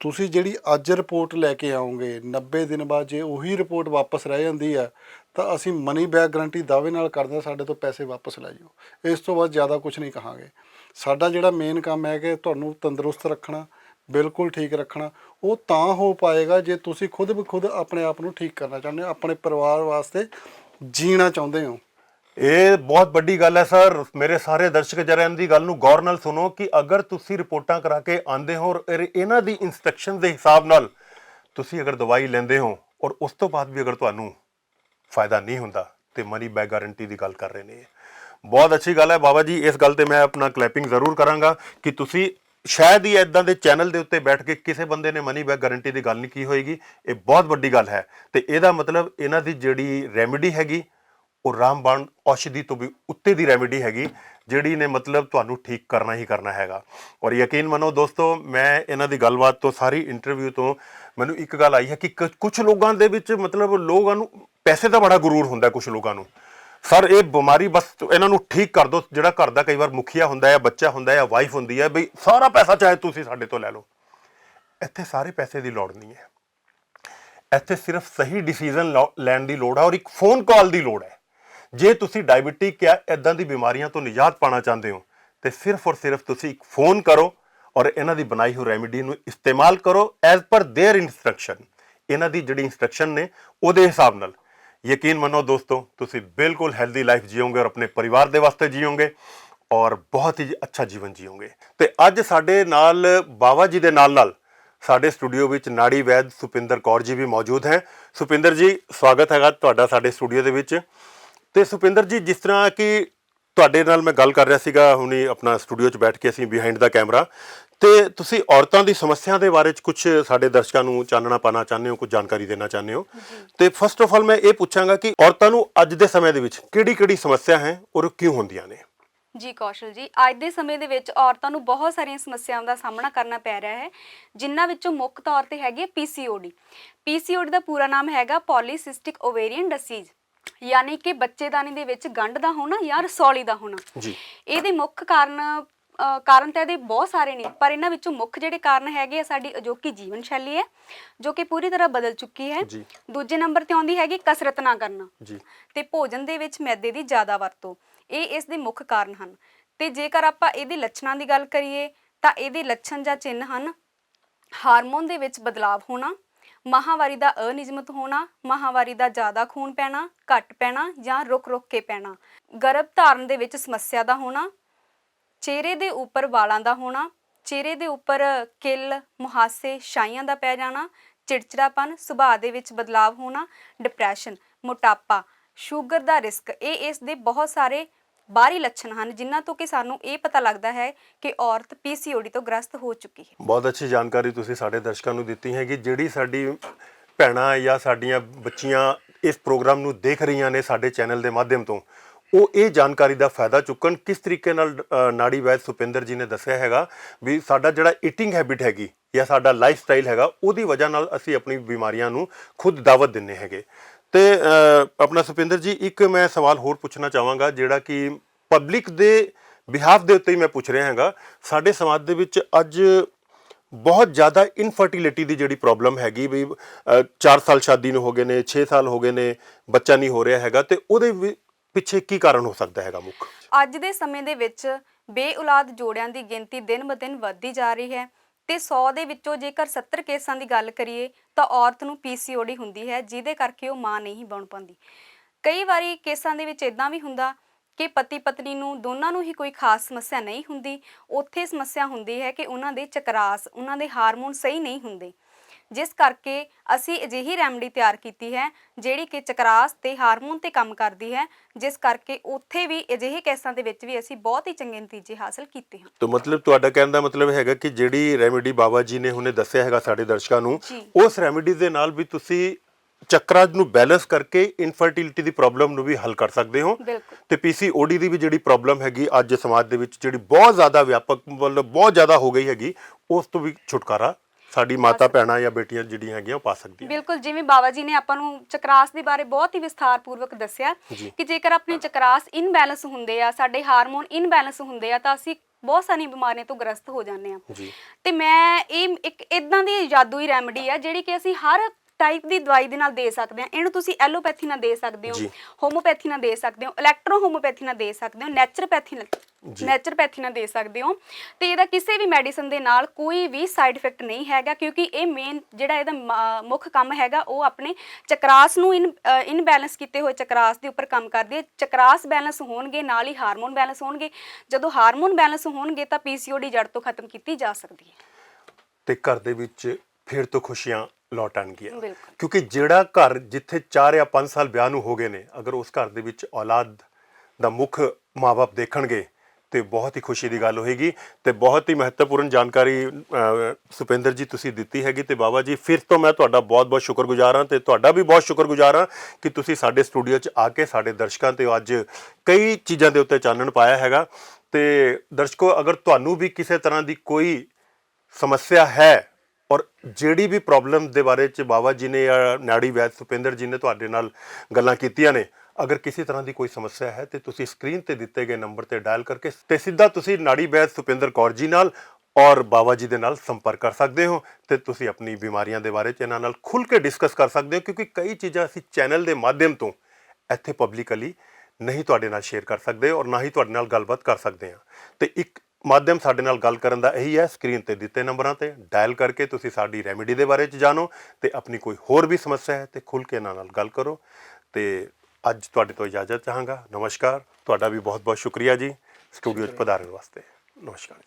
ਤੁਸੀਂ ਜਿਹੜੀ ਅੱਜ ਰਿਪੋਰਟ ਲੈ ਕੇ ਆਓਗੇ 90 ਦਿਨ ਬਾਅਦ ਜੇ ਉਹੀ ਰਿਪੋਰਟ ਵਾਪਸ ਰਹਿ ਜਾਂਦੀ ਆ ਤਾਂ ਅਸੀਂ ਮਨੀ ਬੈਕ ਗਾਰੰਟੀ ਦਾਅਵੇ ਨਾਲ ਕਰਦੇ ਸਾਡੇ ਤੋਂ ਪੈਸੇ ਵਾਪਸ ਲੈ ਜਾਓ। ਇਸ ਤੋਂ ਬਾਅਦ ਜ਼ਿਆਦਾ ਕੁਝ ਨਹੀਂ ਕਹਾਂਗੇ। ਸਾਡਾ ਜਿਹੜਾ ਮੇਨ ਕੰਮ ਹੈ ਕਿ ਤੁਹਾਨੂੰ ਤੰਦਰੁਸਤ ਰੱਖਣਾ ਬਿਲਕੁਲ ਠੀਕ ਰੱਖਣਾ ਉਹ ਤਾਂ ਹੋ ਪਾਏਗਾ ਜੇ ਤੁਸੀਂ ਖੁਦ ਬ ਖੁਦ ਆਪਣੇ ਆਪ ਨੂੰ ਠੀਕ ਕਰਨਾ ਚਾਹੁੰਦੇ ਹੋ ਆਪਣੇ ਪਰਿਵਾਰ ਵਾਸਤੇ ਜੀਣਾ ਚਾਹੁੰਦੇ ਹੋ? ਇਹ ਬਹੁਤ ਵੱਡੀ ਗੱਲ ਹੈ ਸਰ। ਮੇਰੇ ਸਾਰੇ ਦਰਸ਼ਕ ਜਰਾ ਦੀ ਗੱਲ ਨੂੰ ਗੌਰ ਨਾਲ ਸੁਣੋ ਕਿ ਅਗਰ ਤੁਸੀਂ ਰਿਪੋਰਟਾਂ ਕਰਾ ਕੇ ਆਂਦੇ ਹੋ ਔਰ ਇਹਨਾਂ ਦੀ ਇਨਸਟਰਕਸ਼ਨ ਦੇ ਹਿਸਾਬ ਨਾਲ ਤੁਸੀਂ ਅਗਰ ਦਵਾਈ ਲੈਂਦੇ ਹੋ ਔਰ ਉਸ ਤੋਂ ਬਾਅਦ ਵੀ ਅਗਰ ਤੁਹਾਨੂੰ ਫਾਇਦਾ ਨਹੀਂ ਹੁੰਦਾ ਤੇ ਮਨੀ ਬੈਕ ਗਾਰੰਟੀ ਦੀ ਗੱਲ ਕਰ ਰਹੇ ਨੇ ਬਹੁਤ ਅੱਛੀ ਗੱਲ ਹੈ ਬਾਬਾ ਜੀ। ਇਸ ਗੱਲ ਤੇ ਮੈਂ ਆਪਣਾ ਕਲੈਪਿੰਗ ਜ਼ਰੂਰ ਕਰਾਂਗਾ ਕਿ ਤੁਸੀਂ ਸ਼ਾਇਦ ਹੀ ਇਦਾਂ ਦੇ ਚੈਨਲ ਦੇ ਉੱਤੇ ਬੈਠ ਕੇ ਕਿਸੇ ਬੰਦੇ ਨੇ ਮਨੀ ਬੈਕ ਗਾਰੰਟੀ ਦੀ ਗੱਲ ਨਹੀਂ ਕੀ ਹੋਏਗੀ, ਇਹ ਬਹੁਤ ਵੱਡੀ ਗੱਲ ਹੈ। ਤੇ ਇਹਦਾ ਮਤਲਬ ਇਹਨਾਂ ਦੀ ਜਿਹੜੀ ਰੈਮੇਡੀ ਹੈਗੀ, ਉਹ ਰਾਮਬਾਣ ਔਸ਼ਧੀ ਤੋਂ ਵੀ ਉੱਤੇ ਦੀ ਰੈਮੇਡੀ ਹੈਗੀ, ਜਿਹੜੀ ਨੇ ਮਤਲਬ ਤੁਹਾਨੂੰ ਠੀਕ ਕਰਨਾ ਹੀ ਕਰਨਾ ਹੈਗਾ। ਔਰ ਯਕੀਨ ਮੰਨੋ ਦੋਸਤੋ, ਮੈਂ ਇਹਨਾਂ ਦੀ ਗੱਲਬਾਤ ਤੋਂ, ਸਾਰੀ ਇੰਟਰਵਿਊ ਤੋਂ ਮੈਨੂੰ ਇੱਕ ਗੱਲ ਆਈ ਹੈ ਕਿ ਕੁਝ ਲੋਕਾਂ ਦੇ ਵਿੱਚ ਮਤਲਬ ਲੋਕਾਂ ਨੂੰ ਪੈਸੇ ਦਾ ਬੜਾ ਗਰੂਰ ਹੁੰਦਾ ਕੁਝ ਲੋਕਾਂ ਨੂੰ। ਸਰ ਇਹ ਬਿਮਾਰੀ ਬਸ ਇਹਨਾਂ ਨੂੰ ਠੀਕ ਕਰ ਦਿਓ ਜਿਹੜਾ ਘਰ ਦਾ ਕਈ ਵਾਰ ਮੁਖੀਆ ਹੁੰਦਾ ਹੈ ਬੱਚਾ ਹੁੰਦਾ ਹੈ ਵਾਈਫ ਹੁੰਦੀ ਹੈ ਬਈ ਸਾਰਾ ਪੈਸਾ ਚਾਹੇ ਤੁਸੀਂ ਸਾਡੇ ਤੋਂ ਲੈ ਲਓ ਇੱਥੇ ਸਾਰੇ ਪੈਸੇ ਦੀ ਲੋੜ ਨਹੀਂ ਹੈ ਇੱਥੇ ਸਿਰਫ ਸਹੀ ਡਿਸੀਜਨ ਲੈਣ ਦੀ ਲੋੜ ਹੈ ਔਰ ਇੱਕ ਫੋਨ ਕਾਲ ਦੀ ਲੋੜ ਹੈ ਜੇ ਤੁਸੀਂ ਡਾਇਬੀਟਿਕ ਜਾਂ ਇਦਾਂ ਦੀ ਬਿਮਾਰੀਆਂ ਤੋਂ ਨਿਜਾਤ ਪਾਣਾ ਚਾਹੁੰਦੇ ਹੋ ਤੇ ਸਿਰਫ ਔਰ ਸਿਰਫ ਤੁਸੀਂ ਇੱਕ ਫੋਨ ਕਰੋ ਔਰ ਇਹਨਾਂ ਦੀ ਬਣਾਈ ਹੋਈ ਰੈਮੇਡੀ ਨੂੰ ਇਸਤੇਮਾਲ ਕਰੋ ਐਜ਼ ਪਰ देयर ਇਨਸਟਰਕਸ਼ਨ ਇਹਨਾਂ ਦੀ ਜਿਹੜੀ ਇਨਸਟਰਕਸ਼ਨ ਨੇ ਉਹਦੇ ਹਿਸਾਬ ਨਾਲ ਯਕੀਨ ਮੰਨੋ ਦੋਸਤੋ, ਤੁਸੀਂ ਬਿਲਕੁਲ ਹੈਲਦੀ ਲਾਈਫ ਜੀਓਗੇ ਔਰ ਆਪਣੇ ਪਰਿਵਾਰ ਦੇ ਵਾਸਤੇ ਜੀਓਗੇ ਔਰ ਬਹੁਤ ਹੀ ਅੱਛਾ ਜੀਵਨ ਜੀਓਗੇ। ਤੇ ਅੱਜ ਸਾਡੇ ਨਾਲ ਬਾਵਾ ਜੀ ਦੇ ਨਾਲ ਨਾਲ ਸਾਡੇ ਸਟੂਡੀਓ ਵਿੱਚ ਨਾੜੀ ਵੈਦ ਸੁਪਿੰਦਰ ਕੌਰ ਜੀ ਵੀ ਮੌਜੂਦ ਹੈ। ਸੁਪਿੰਦਰ ਜੀ, ਸਵਾਗਤ ਹੈਗਾ ਤੁਹਾਡਾ ਸਾਡੇ ਸਟੂਡੀਓ ਦੇ ਵਿੱਚ। ਤੇ ਸੁਪਿੰਦਰ ਜੀ, ਜਿਸ ਤਰ੍ਹਾਂ ਕਿ ਤੁਹਾਡੇ ਨਾਲ ਮੈਂ ਗੱਲ ਕਰ ਰਿਹਾ ਸੀਗਾ, ਹੁਣੀ ਆਪਣਾ ਸਟੂਡੀਓ 'ਚ ਬੈਠ ਕੇ ਅਸੀਂ ਬਿਹਾਈਂਡ ਦਾ ਕੈਮਰਾ ਤੇ ਤੁਸੀਂ ਔਰਤਾਂ ਦੀ ਸਮੱਸਿਆ ਦੇ ਬਾਰੇ 'ਚ ਕੁਝ ਸਾਡੇ ਦਰਸ਼ਕਾਂ ਨੂੰ ਚਾਨਣਾ ਪਾਣਾ ਚਾਹੁੰਦੇ ਹੋ ਕੁਝ ਜਾਣਕਾਰੀ ਦੇਣਾ ਚਾਹੁੰਦੇ ਹੋ? ਤੇ ਫਸਟ ਆਫ ਆਲ ਮੈਂ ਇਹ ਪੁੱਛਾਂਗਾ ਕਿ ਔਰਤਾਂ ਨੂੰ ਅੱਜ ਦੇ ਸਮੇਂ ਦੇ ਵਿੱਚ ਕਿਹੜੀ-ਕਿਹੜੀ ਸਮੱਸਿਆ ਹੈ ਔਰ ਕਿਉਂ ਹੁੰਦੀਆਂ ਨੇ? ਜੀ ਕੌਸ਼ਲ ਜੀ ਅੱਜ ਦੇ ਸਮੇਂ ਦੇ ਵਿੱਚ ਔਰਤਾਂ ਨੂੰ ਬਹੁਤ ਸਾਰੀਆਂ ਸਮੱਸਿਆਵਾਂ ਦਾ ਸਾਹਮਣਾ ਕਰਨਾ ਪੈ ਰਿਹਾ ਹੈ ਜਿਨ੍ਹਾਂ ਵਿੱਚੋਂ ਮੁੱਖ ਤੌਰ ਤੇ ਹੈਗੀ ਪੀਸੀਓਡੀ ਪੀਸੀਓਡੀ ਦਾ ਪੂਰਾ ਨਾਮ ਹੈਗਾ ਪੋਲੀਸਿਸਟਿਕ ਓਵੇਰੀਅਨ ਡਿਸੀਜ਼ ਯਾਨੀ ਕਿ ਬੱਚੇਦਾਨੀ ਦੇ ਵਿੱਚ ਗੰਢ ਦਾ ਹੋਣਾ ਜਾਂ ਰਸੌਲੀ ਦਾ ਹੋਣਾ। ਜੀ। ਇਹਦੇ ਮੁੱਖ ਕਾਰਨ ਅ, ਕਾਰਨ ਤਾਂ ਇਹਦੇ ਬਹੁਤ ਸਾਰੇ ਨੇ ਪਰ ਇਹਨਾਂ ਵਿੱਚੋਂ ਮੁੱਖ ਜਿਹੜੇ ਕਾਰਨ ਹੈਗੇ ਆ ਸਾਡੀ ਅਜੋਕੀ ਜੀਵਨ ਸ਼ੈਲੀ ਹੈ ਜੋ ਕਿ ਪੂਰੀ ਤਰ੍ਹਾਂ ਬਦਲ ਚੁੱਕੀ ਹੈ। ਜੀ। ਦੂਜੇ ਨੰਬਰ ਤੇ ਆਉਂਦੀ ਹੈਗੀ ਕਸਰਤ ਨਾ ਕਰਨਾ ਜੀ। ਤੇ ਭੋਜਨ ਦੇ ਵਿੱਚ ਮੈਦੇ ਦੀ ਜ਼ਿਆਦਾ ਵਰਤੋਂ ਇਹ ਇਸ ਦੇ ਮੁੱਖ ਕਾਰਨ ਹਨ। ਤੇ ਜੇਕਰ ਆਪਾਂ ਇਹਦੇ ਲੱਛਣਾਂ ਦੀ ਗੱਲ ਕਰੀਏ ਤਾਂ ਇਹਦੇ ਲੱਛਣ ਜਾਂ ਚਿੰਨ੍ਹ ਹਨ ਹਾਰਮੋਨ ਦੇ ਵਿੱਚ ਬਦਲਾਵ ਹੋਣਾ ਮਾਹਵਾਰੀ ਦਾ ਅਨਿਯਮਿਤ ਹੋਣਾ ਮਾਹਵਾਰੀ ਦਾ ਜ਼ਿਆਦਾ ਖੂਨ ਪੈਣਾ ਘੱਟ ਪੈਣਾ ਜਾਂ ਰੁਕ-ਰੁਕ ਕੇ ਪੈਣਾ ਗਰਭ ਧਾਰਨ ਦੇ ਵਿੱਚ ਸਮੱਸਿਆ ਦਾ ਹੋਣਾ ਚਿਹਰੇ ਦੇ ਉੱਪਰ ਵਾਲਾਂ ਦਾ ਹੋਣਾ, ਚਿਹਰੇ ਦੇ ਉੱਪਰ ਕਿੱਲ, ਮੁਹਾਸੇ, ਛਾਈਆਂ ਦਾ ਪੈ ਜਾਣਾ, ਚਿੜਚਿੜਾਪਨ, ਸੁਭਾਅ ਦੇ ਵਿੱਚ ਬਦਲਾਵ ਹੋਣਾ ਡਿਪਰੈਸ਼ਨ ਮੋਟਾਪਾ ਸ਼ੂਗਰ ਦਾ ਰਿਸਕ ਇਹ ਇਸ ਦੇ ਬਹੁਤ ਸਾਰੇ ਬਾਹਰੀ ਲੱਛਣ ਹਨ, ਜਿਨ੍ਹਾਂ ਤੋਂ ਕਿ ਸਾਨੂੰ ਇਹ ਪਤਾ ਲੱਗਦਾ ਹੈ ਕਿ ਔਰਤ ਪੀਸੀਓਡੀ ਤੋਂ ਗ੍ਰਸਤ ਹੋ ਚੁੱਕੀ ਹੈ। ਬਹੁਤ ਅੱਛੀ ਜਾਣਕਾਰੀ ਤੁਸੀਂ ਸਾਡੇ ਦਰਸ਼ਕਾਂ ਨੂੰ ਦਿੱਤੀ ਹੈ ਕਿ ਜਿਹੜੀ ਸਾਡੀ ਭੈਣਾਂ ਜਾਂ ਸਾਡੀਆਂ ਬੱਚੀਆਂ ਇਸ ਪ੍ਰੋਗਰਾਮ ਨੂੰ ਦੇਖ ਰਹੀਆਂ ਨੇ ਸਾਡੇ ਚੈਨਲ ਦੇ ਮਾਧਿਅਮ ਤੋਂ ਉਹ ਇਹ ਜਾਣਕਾਰੀ ਦਾ ਫਾਇਦਾ ਚੁੱਕਣ ਕਿਸ ਤਰੀਕੇ ਨਾਲ ਨਾੜੀ ਵੈਦ ਸੁਪਿੰਦਰ ਜੀ ਨੇ ਦੱਸਿਆ ਹੈਗਾ ਵੀ ਸਾਡਾ ਜਿਹੜਾ ਈਟਿੰਗ ਹੈਬਿਟ ਹੈਗੀ ਜਾਂ ਸਾਡਾ ਲਾਈਫ ਸਟਾਈਲ ਹੈਗਾ, ਉਹਦੀ ਵਜ੍ਹਾ ਨਾਲ ਅਸੀਂ ਆਪਣੀ ਬਿਮਾਰੀਆਂ ਨੂੰ ਖੁਦ ਦਾਵਤ ਦਿੰਨੇ ਹੈਗੇ। ਤੇ ਆਪਣਾ ਸੁਪਿੰਦਰ ਜੀ, ਇੱਕ ਮੈਂ ਸਵਾਲ ਹੋਰ ਪੁੱਛਣਾ ਚਾਹਾਂਗਾ, ਜਿਹੜਾ ਕਿ ਪਬਲਿਕ ਦੇ ਬਿਹਾਫ ਦੇ ਉੱਤੇ ਹੀ ਮੈਂ ਪੁੱਛ ਰਿਹਾ ਹਾਂਗਾ। ਸਾਡੇ ਸਮਾਜ ਦੇ ਵਿੱਚ ਅੱਜ ਬਹੁਤ ਜ਼ਿਆਦਾ ਇਨਫਰਟੀਲਿਟੀ ਦੀ ਜਿਹੜੀ ਪ੍ਰੋਬਲਮ ਹੈਗੀ ਵੀ 4 ਸਾਲ ਸ਼ਾਦੀ ਨੂੰ ਹੋ ਗਏ ਨੇ 6 ਸਾਲ ਹੋ ਗਏ ਨੇ, ਬੱਚਾ ਨਹੀਂ ਹੋ ਰਿਹਾ ਹੈਗਾ ਤੇ ਉਹਦੇ ਵੀ ਪਿੱਛੇ ਕੀ ਕਾਰਨ ਹੋ ਸਕਦਾ ਹੈਗਾ ਮੁੱਖ ਅੱਜ ਦੇ ਸਮੇਂ ਦੇ ਵਿੱਚ ਬੇਔਲਾਦ ਜੋੜਿਆਂ ਦੀ ਗਿਣਤੀ ਦਿਨ-ਬ-ਦਿਨ ਵੱਧਦੀ ਜਾ ਰਹੀ ਹੈ ਤੇ 100 ਦੇ ਵਿੱਚੋਂ ਜੇਕਰ 70 ਕੇਸਾਂ ਦੀ ਗੱਲ ਕਰੀਏ ਤਾਂ ਔਰਤ ਨੂੰ ਪੀਸੀਓਡੀ ਹੁੰਦੀ ਹੈ, ਜਿਹਦੇ ਕਰਕੇ ਉਹ ਮਾਂ ਨਹੀਂ ਬਣ ਪਾਉਂਦੀ। ਕਈ ਵਾਰੀ ਕੇਸਾਂ ਦੇ ਵਿੱਚ ਇਦਾਂ ਵੀ ਹੁੰਦਾ ਕਿ ਪਤੀ ਪਤਨੀ ਨੂੰ ਦੋਨਾਂ ਨੂੰ ਹੀ ਕੋਈ ਖਾਸ ਸਮੱਸਿਆ ਨਹੀਂ ਹੁੰਦੀ, ਉੱਥੇ ਸਮੱਸਿਆ ਹੁੰਦੀ ਹੈ ਕਿ ਉਹਨਾਂ ਦੇ ਚਕਰਾਸ, ਉਹਨਾਂ ਦੇ ਹਾਰਮੋਨ ਸਹੀ ਨਹੀਂ ਹੁੰਦੇ। ਜਿਸ ਕਰਕੇ ਅਸੀਂ ਅਜਿਹੀ ਰੈਮਡੀ ਤਿਆਰ ਕੀਤੀ ਹੈ ਜਿਹੜੀ ਕਿ ਚਕਰਾਸ ਤੇ ਹਾਰਮੋਨ ਤੇ ਕੰਮ ਕਰਦੀ ਹੈ ਜਿਸ ਕਰਕੇ ਉੱਥੇ ਵੀ ਅਜਿਹੇ ਕੇਸਾਂ ਦੇ ਵਿੱਚ ਵੀ ਅਸੀਂ ਬਹੁਤ ਹੀ ਚੰਗੇ ਨਤੀਜੇ ਹਾਸਲ ਕੀਤੇ ਹਨ। ਤਾਂ ਮਤਲਬ ਤੁਹਾਡਾ ਕਹਿਣ ਦਾ ਮਤਲਬ ਹੈਗਾ ਕਿ ਜਿਹੜੀ ਰੈਮੇਡੀ ਬਾਬਾ ਜੀ ਨੇ ਹੁਣੇ ਦੱਸਿਆ ਹੈਗਾ ਸਾਡੇ ਦਰਸ਼ਕਾਂ ਨੂੰ। ਉਸ ਰੈਮੇਡੀ ਦੇ ਨਾਲ ਵੀ ਤੁਸੀਂ ਚੱਕਰਾਂ ਨੂੰ ਬੈਲੈਂਸ ਕਰਕੇ ਇਨਫਰਟੀਲਿਟੀ ਦੀ ਪ੍ਰੋਬਲਮ ਨੂੰ ਵੀ ਹੱਲ ਕਰ ਸਕਦੇ ਹੋ। ਤੇ ਪੀਸੀਓਡੀ ਦੀ ਵੀ ਜਿਹੜੀ ਪ੍ਰੋਬਲਮ ਹੈਗੀ ਅੱਜ ਸਮਾਜ ਦੇ ਵਿੱਚ ਜਿਹੜੀ ਬਹੁਤ ਜ਼ਿਆਦਾ ਵਿਆਪਕ ਮਤਲਬ ਬਹੁਤ ਜ਼ਿਆਦਾ ਹੋ ਗਈ ਹੈਗੀ ਉਸ ਤੋਂ ਵੀ ਛੁਟਕਾਰਾ ਸਾਡੀ ਮਾਤਾ ਭੈਣਾਂ ਜਾਂ ਬੇਟੀਆਂ ਜਿਹੜੀਆਂ ਹੈਗੀਆਂ ਉਹ ਪਾ ਸਕਦੀਆਂ। ਬਿਲਕੁਲ ਜਿਵੇਂ ਬਾਬਾ ਜੀ ਨੇ ਆਪਾਂ ਨੂੰ ਚਕਰਾਸ ਦੇ ਬਾਰੇ ਬਹੁਤ ਹੀ ਵਿਸਥਾਰਪੂਰਵਕ ਦੱਸਿਆ ਕਿ ਜੇਕਰ ਆਪਣੇ ਚਕਰਾਸ ਇਨਬੈਲੈਂਸ ਹੁੰਦੇ ਆ ਸਾਡੇ ਹਾਰਮੋਨ ਇਨਬੈਲੈਂਸ ਹੁੰਦੇ ਆ ਤਾਂ ਅਸੀਂ ਬਹੁਤ ਸਾਰੀਆਂ ਬਿਮਾਰੀਆਂ ਤੋਂ ਗ੍ਰਸਤ ਹੋ ਜਾਂਦੇ ਆ। ਜੀ। ਤੇ ਮੈਂ ਇਹ ਇੱਕ ਇਦਾਂ ਦੀ ਜਾਦੂਈ ਰੈਮਡੀ ਆ ਜਿਹੜੀ ਕਿ ਅਸੀਂ ਹਰ ਟਾਈਪ ਦੀ ਦਵਾਈ ਦੇ ਨਾਲ ਦੇ ਸਕਦੇ ਹਾਂ ਇਹਨੂੰ ਤੁਸੀਂ ਐਲੋਪੈਥੀ ਨਾਲ ਦੇ ਸਕਦੇ ਹੋ। ਹੋਮੋਪੈਥੀ ਨਾਲ ਦੇ ਸਕਦੇ ਹੋ ਇਲੈਕਟ੍ਰੋ ਹੋਮੋਪੈਥੀ ਨਾਲ ਦੇ ਸਕਦੇ ਹੋ ਨੈਚੁਰੋਪੈਥੀ ਨਾਲ। ਨੈਚੁਰੋਪੈਥੀ ਨਾਲ ਦੇ ਸਕਦੇ ਹੋ। ਤੇ ਇਹਦਾ ਕਿਸੇ ਵੀ ਮੈਡੀਸਨ ਦੇ ਨਾਲ ਕੋਈ ਵੀ ਸਾਈਡ ਇਫੈਕਟ ਨਹੀਂ ਹੈਗਾ ਕਿਉਂਕਿ ਇਹ ਮੇਨ ਜਿਹੜਾ ਇਹਦਾ ਮੁੱਖ ਕੰਮ ਹੈਗਾ ਉਹ ਆਪਣੇ ਚਕਰਾਸ ਨੂੰ ਇਨ ਇਨਬੈਲੈਂਸ ਕੀਤੇ ਹੋਏ ਚਕਰਾਸ ਦੇ ਉੱਪਰ ਕੰਮ ਕਰਦੀ ਹੈ ਚਕਰਾਸ ਬੈਲੈਂਸ ਹੋਣਗੇ ਨਾਲ ਹੀ ਹਾਰਮੋਨ ਬੈਲੈਂਸ ਹੋਣਗੇ। ਜਦੋਂ ਹਾਰਮੋਨ ਬੈਲੈਂਸ ਹੋਣਗੇ ਤਾਂ ਪੀਸੀਓਡੀ ਜੜ ਤੋਂ ਖਤਮ ਕੀਤੀ ਜਾ ਸਕਦੀ ਹੈ। ਤੇ ਘਰ ਦੇ ਵਿੱਚ ਫਿਰ ਤੋਂ ਖੁਸ਼ੀਆਂ ਲੌਟ ਆਣਗੀਆਂ ਬਿਲਕੁਲ। ਕਿਉਂਕਿ ਜਿਹੜਾ ਘਰ ਜਿੱਥੇ 4 ਜਾਂ 5 ਸਾਲ ਵਿਆਹ ਨੂੰ ਹੋ ਗਏ ਨੇ ਅਗਰ ਉਸ ਘਰ ਦੇ ਵਿੱਚ ਔਲਾਦ ਦਾ ਮੁੱਖ ਮਾਪੇ ਦੇਖਣਗੇ ਤੇ ਬਹੁਤ ਹੀ ਖੁਸ਼ੀ ਦੀ ਗੱਲ ਹੋਏਗੀ ਤੇ ਬਹੁਤ ਹੀ ਮਹੱਤਵਪੂਰਨ ਜਾਣਕਾਰੀ ਸੁਪਿੰਦਰ ਜੀ ਤੁਸੀਂ ਦਿੱਤੀ ਹੈਗੀ ਤੇ ਬਾਬਾ ਜੀ ਫਿਰ ਤੋਂ ਮੈਂ ਤੁਹਾਡਾ ਬਹੁਤ-ਬਹੁਤ ਸ਼ੁਕਰਗੁਜ਼ਾਰ ਹਾਂ ਤੇ ਤੁਹਾਡਾ ਵੀ ਬਹੁਤ ਸ਼ੁਕਰਗੁਜ਼ਾਰ ਹਾਂ ਕਿ ਤੁਸੀਂ ਸਾਡੇ ਸਟੂਡੀਓ 'ਚ ਆ ਕੇ ਸਾਡੇ ਦਰਸ਼ਕਾਂ ਤੇ ਅੱਜ ਕਈ ਚੀਜ਼ਾਂ ਦੇ ਉੱਤੇ ਚਾਨਣ ਪਾਇਆ ਹੈਗਾ ਤੇ ਦਰਸ਼ਕੋ ਅਗਰ ਤੁਹਾਨੂੰ ਵੀ ਕਿਸੇ ਤਰ੍ਹਾਂ ਦੀ ਕੋਈ ਸਮੱਸਿਆ ਹੈ ਔਰ ਜਿਹੜੀ ਵੀ ਪ੍ਰੋਬਲਮ ਦੇ ਬਾਰੇ ਚ ਬਾਬਾ ਜੀ ਨੇ ਜਾਂ ਨਾੜੀ ਵੈਦ ਸੁਪਿੰਦਰ ਜੀ ਨੇ ਤੁਹਾਡੇ ਨਾਲ ਗੱਲਾਂ ਕੀਤੀਆਂ ਨੇ, ਅਗਰ ਕਿਸੇ ਤਰ੍ਹਾਂ ਦੀ ਕੋਈ ਸਮੱਸਿਆ ਹੈ ਤੇ ਤੁਸੀਂ ਸਕਰੀਨ ਤੇ ਦਿੱਤੇ ਗਏ ਨੰਬਰ ਤੇ ਡਾਇਲ ਕਰਕੇ ਤੇ ਸਿੱਧਾ ਤੁਸੀਂ ਨਾੜੀ ਵੈਦ ਸੁਪਿੰਦਰ ਕੌਰ ਜੀ ਨਾਲ ਔਰ ਬਾਬਾ ਜੀ ਦੇ ਨਾਲ ਸੰਪਰਕ ਕਰ ਸਕਦੇ ਹੋ ਤੇ ਤੁਸੀਂ ਆਪਣੀ ਬਿਮਾਰੀਆਂ ਦੇ ਬਾਰੇ ਚ ਇਹਨਾਂ ਨਾਲ ਖੁੱਲ ਕੇ ਡਿਸਕਸ ਕਰ ਸਕਦੇ ਹੋ, ਕਿਉਂਕਿ ਕਈ ਚੀਜ਼ਾਂ ਅਸੀਂ ਚੈਨਲ ਦੇ ਮਾਧਿਅਮ ਤੋਂ ਇੱਥੇ ਪਬਲਿਕਲੀ ਨਹੀਂ ਤੁਹਾਡੇ ਨਾਲ ਸ਼ੇਅਰ ਕਰ ਸਕਦੇ ਔਰ ਨਾ ਹੀ ਤੁਹਾਡੇ ਨਾਲ ਗੱਲਬਾਤ ਕਰ ਸਕਦੇ ਹਾਂ। ਤੇ ਇੱਕ ਮਾਧਿਅਮ ਸਾਡੇ ਨਾਲ ਗੱਲ ਕਰਨ ਦਾ ਇਹੀ ਹੈ। ਸਕਰੀਨ ਤੇ ਦਿੱਤੇ ਨੰਬਰਾਂ ਤੇ ਡਾਇਲ ਕਰਕੇ ਤੁਸੀਂ ਸਾਡੀ ਰੈਮੇਡੀ ਦੇ ਬਾਰੇ ਚ ਜਾਣੋ ਤੇ ਆਪਣੀ ਕੋਈ ਹੋਰ ਵੀ ਸਮੱਸਿਆ ਹੈ ਤੇ ਖੁੱਲ ਕੇ ਇਹਨਾਂ ਨਾਲ ਗੱਲ ਕਰੋ। ਤੇ ਅੱਜ ਤੁਹਾਡੇ ਤੋਂ ਇਜਾਜ਼ਤ ਚਾਹਾਂਗਾ। ਨਮਸਕਾਰ। ਤੁਹਾਡਾ ਵੀ ਬਹੁਤ ਬਹੁਤ ਸ਼ੁਕਰੀਆ ਜੀ। ਸਟੂਡੀਓ 'ਚ ਪਧਾਰਨ ਵਾਸਤੇ। ਨਮਸਕਾਰ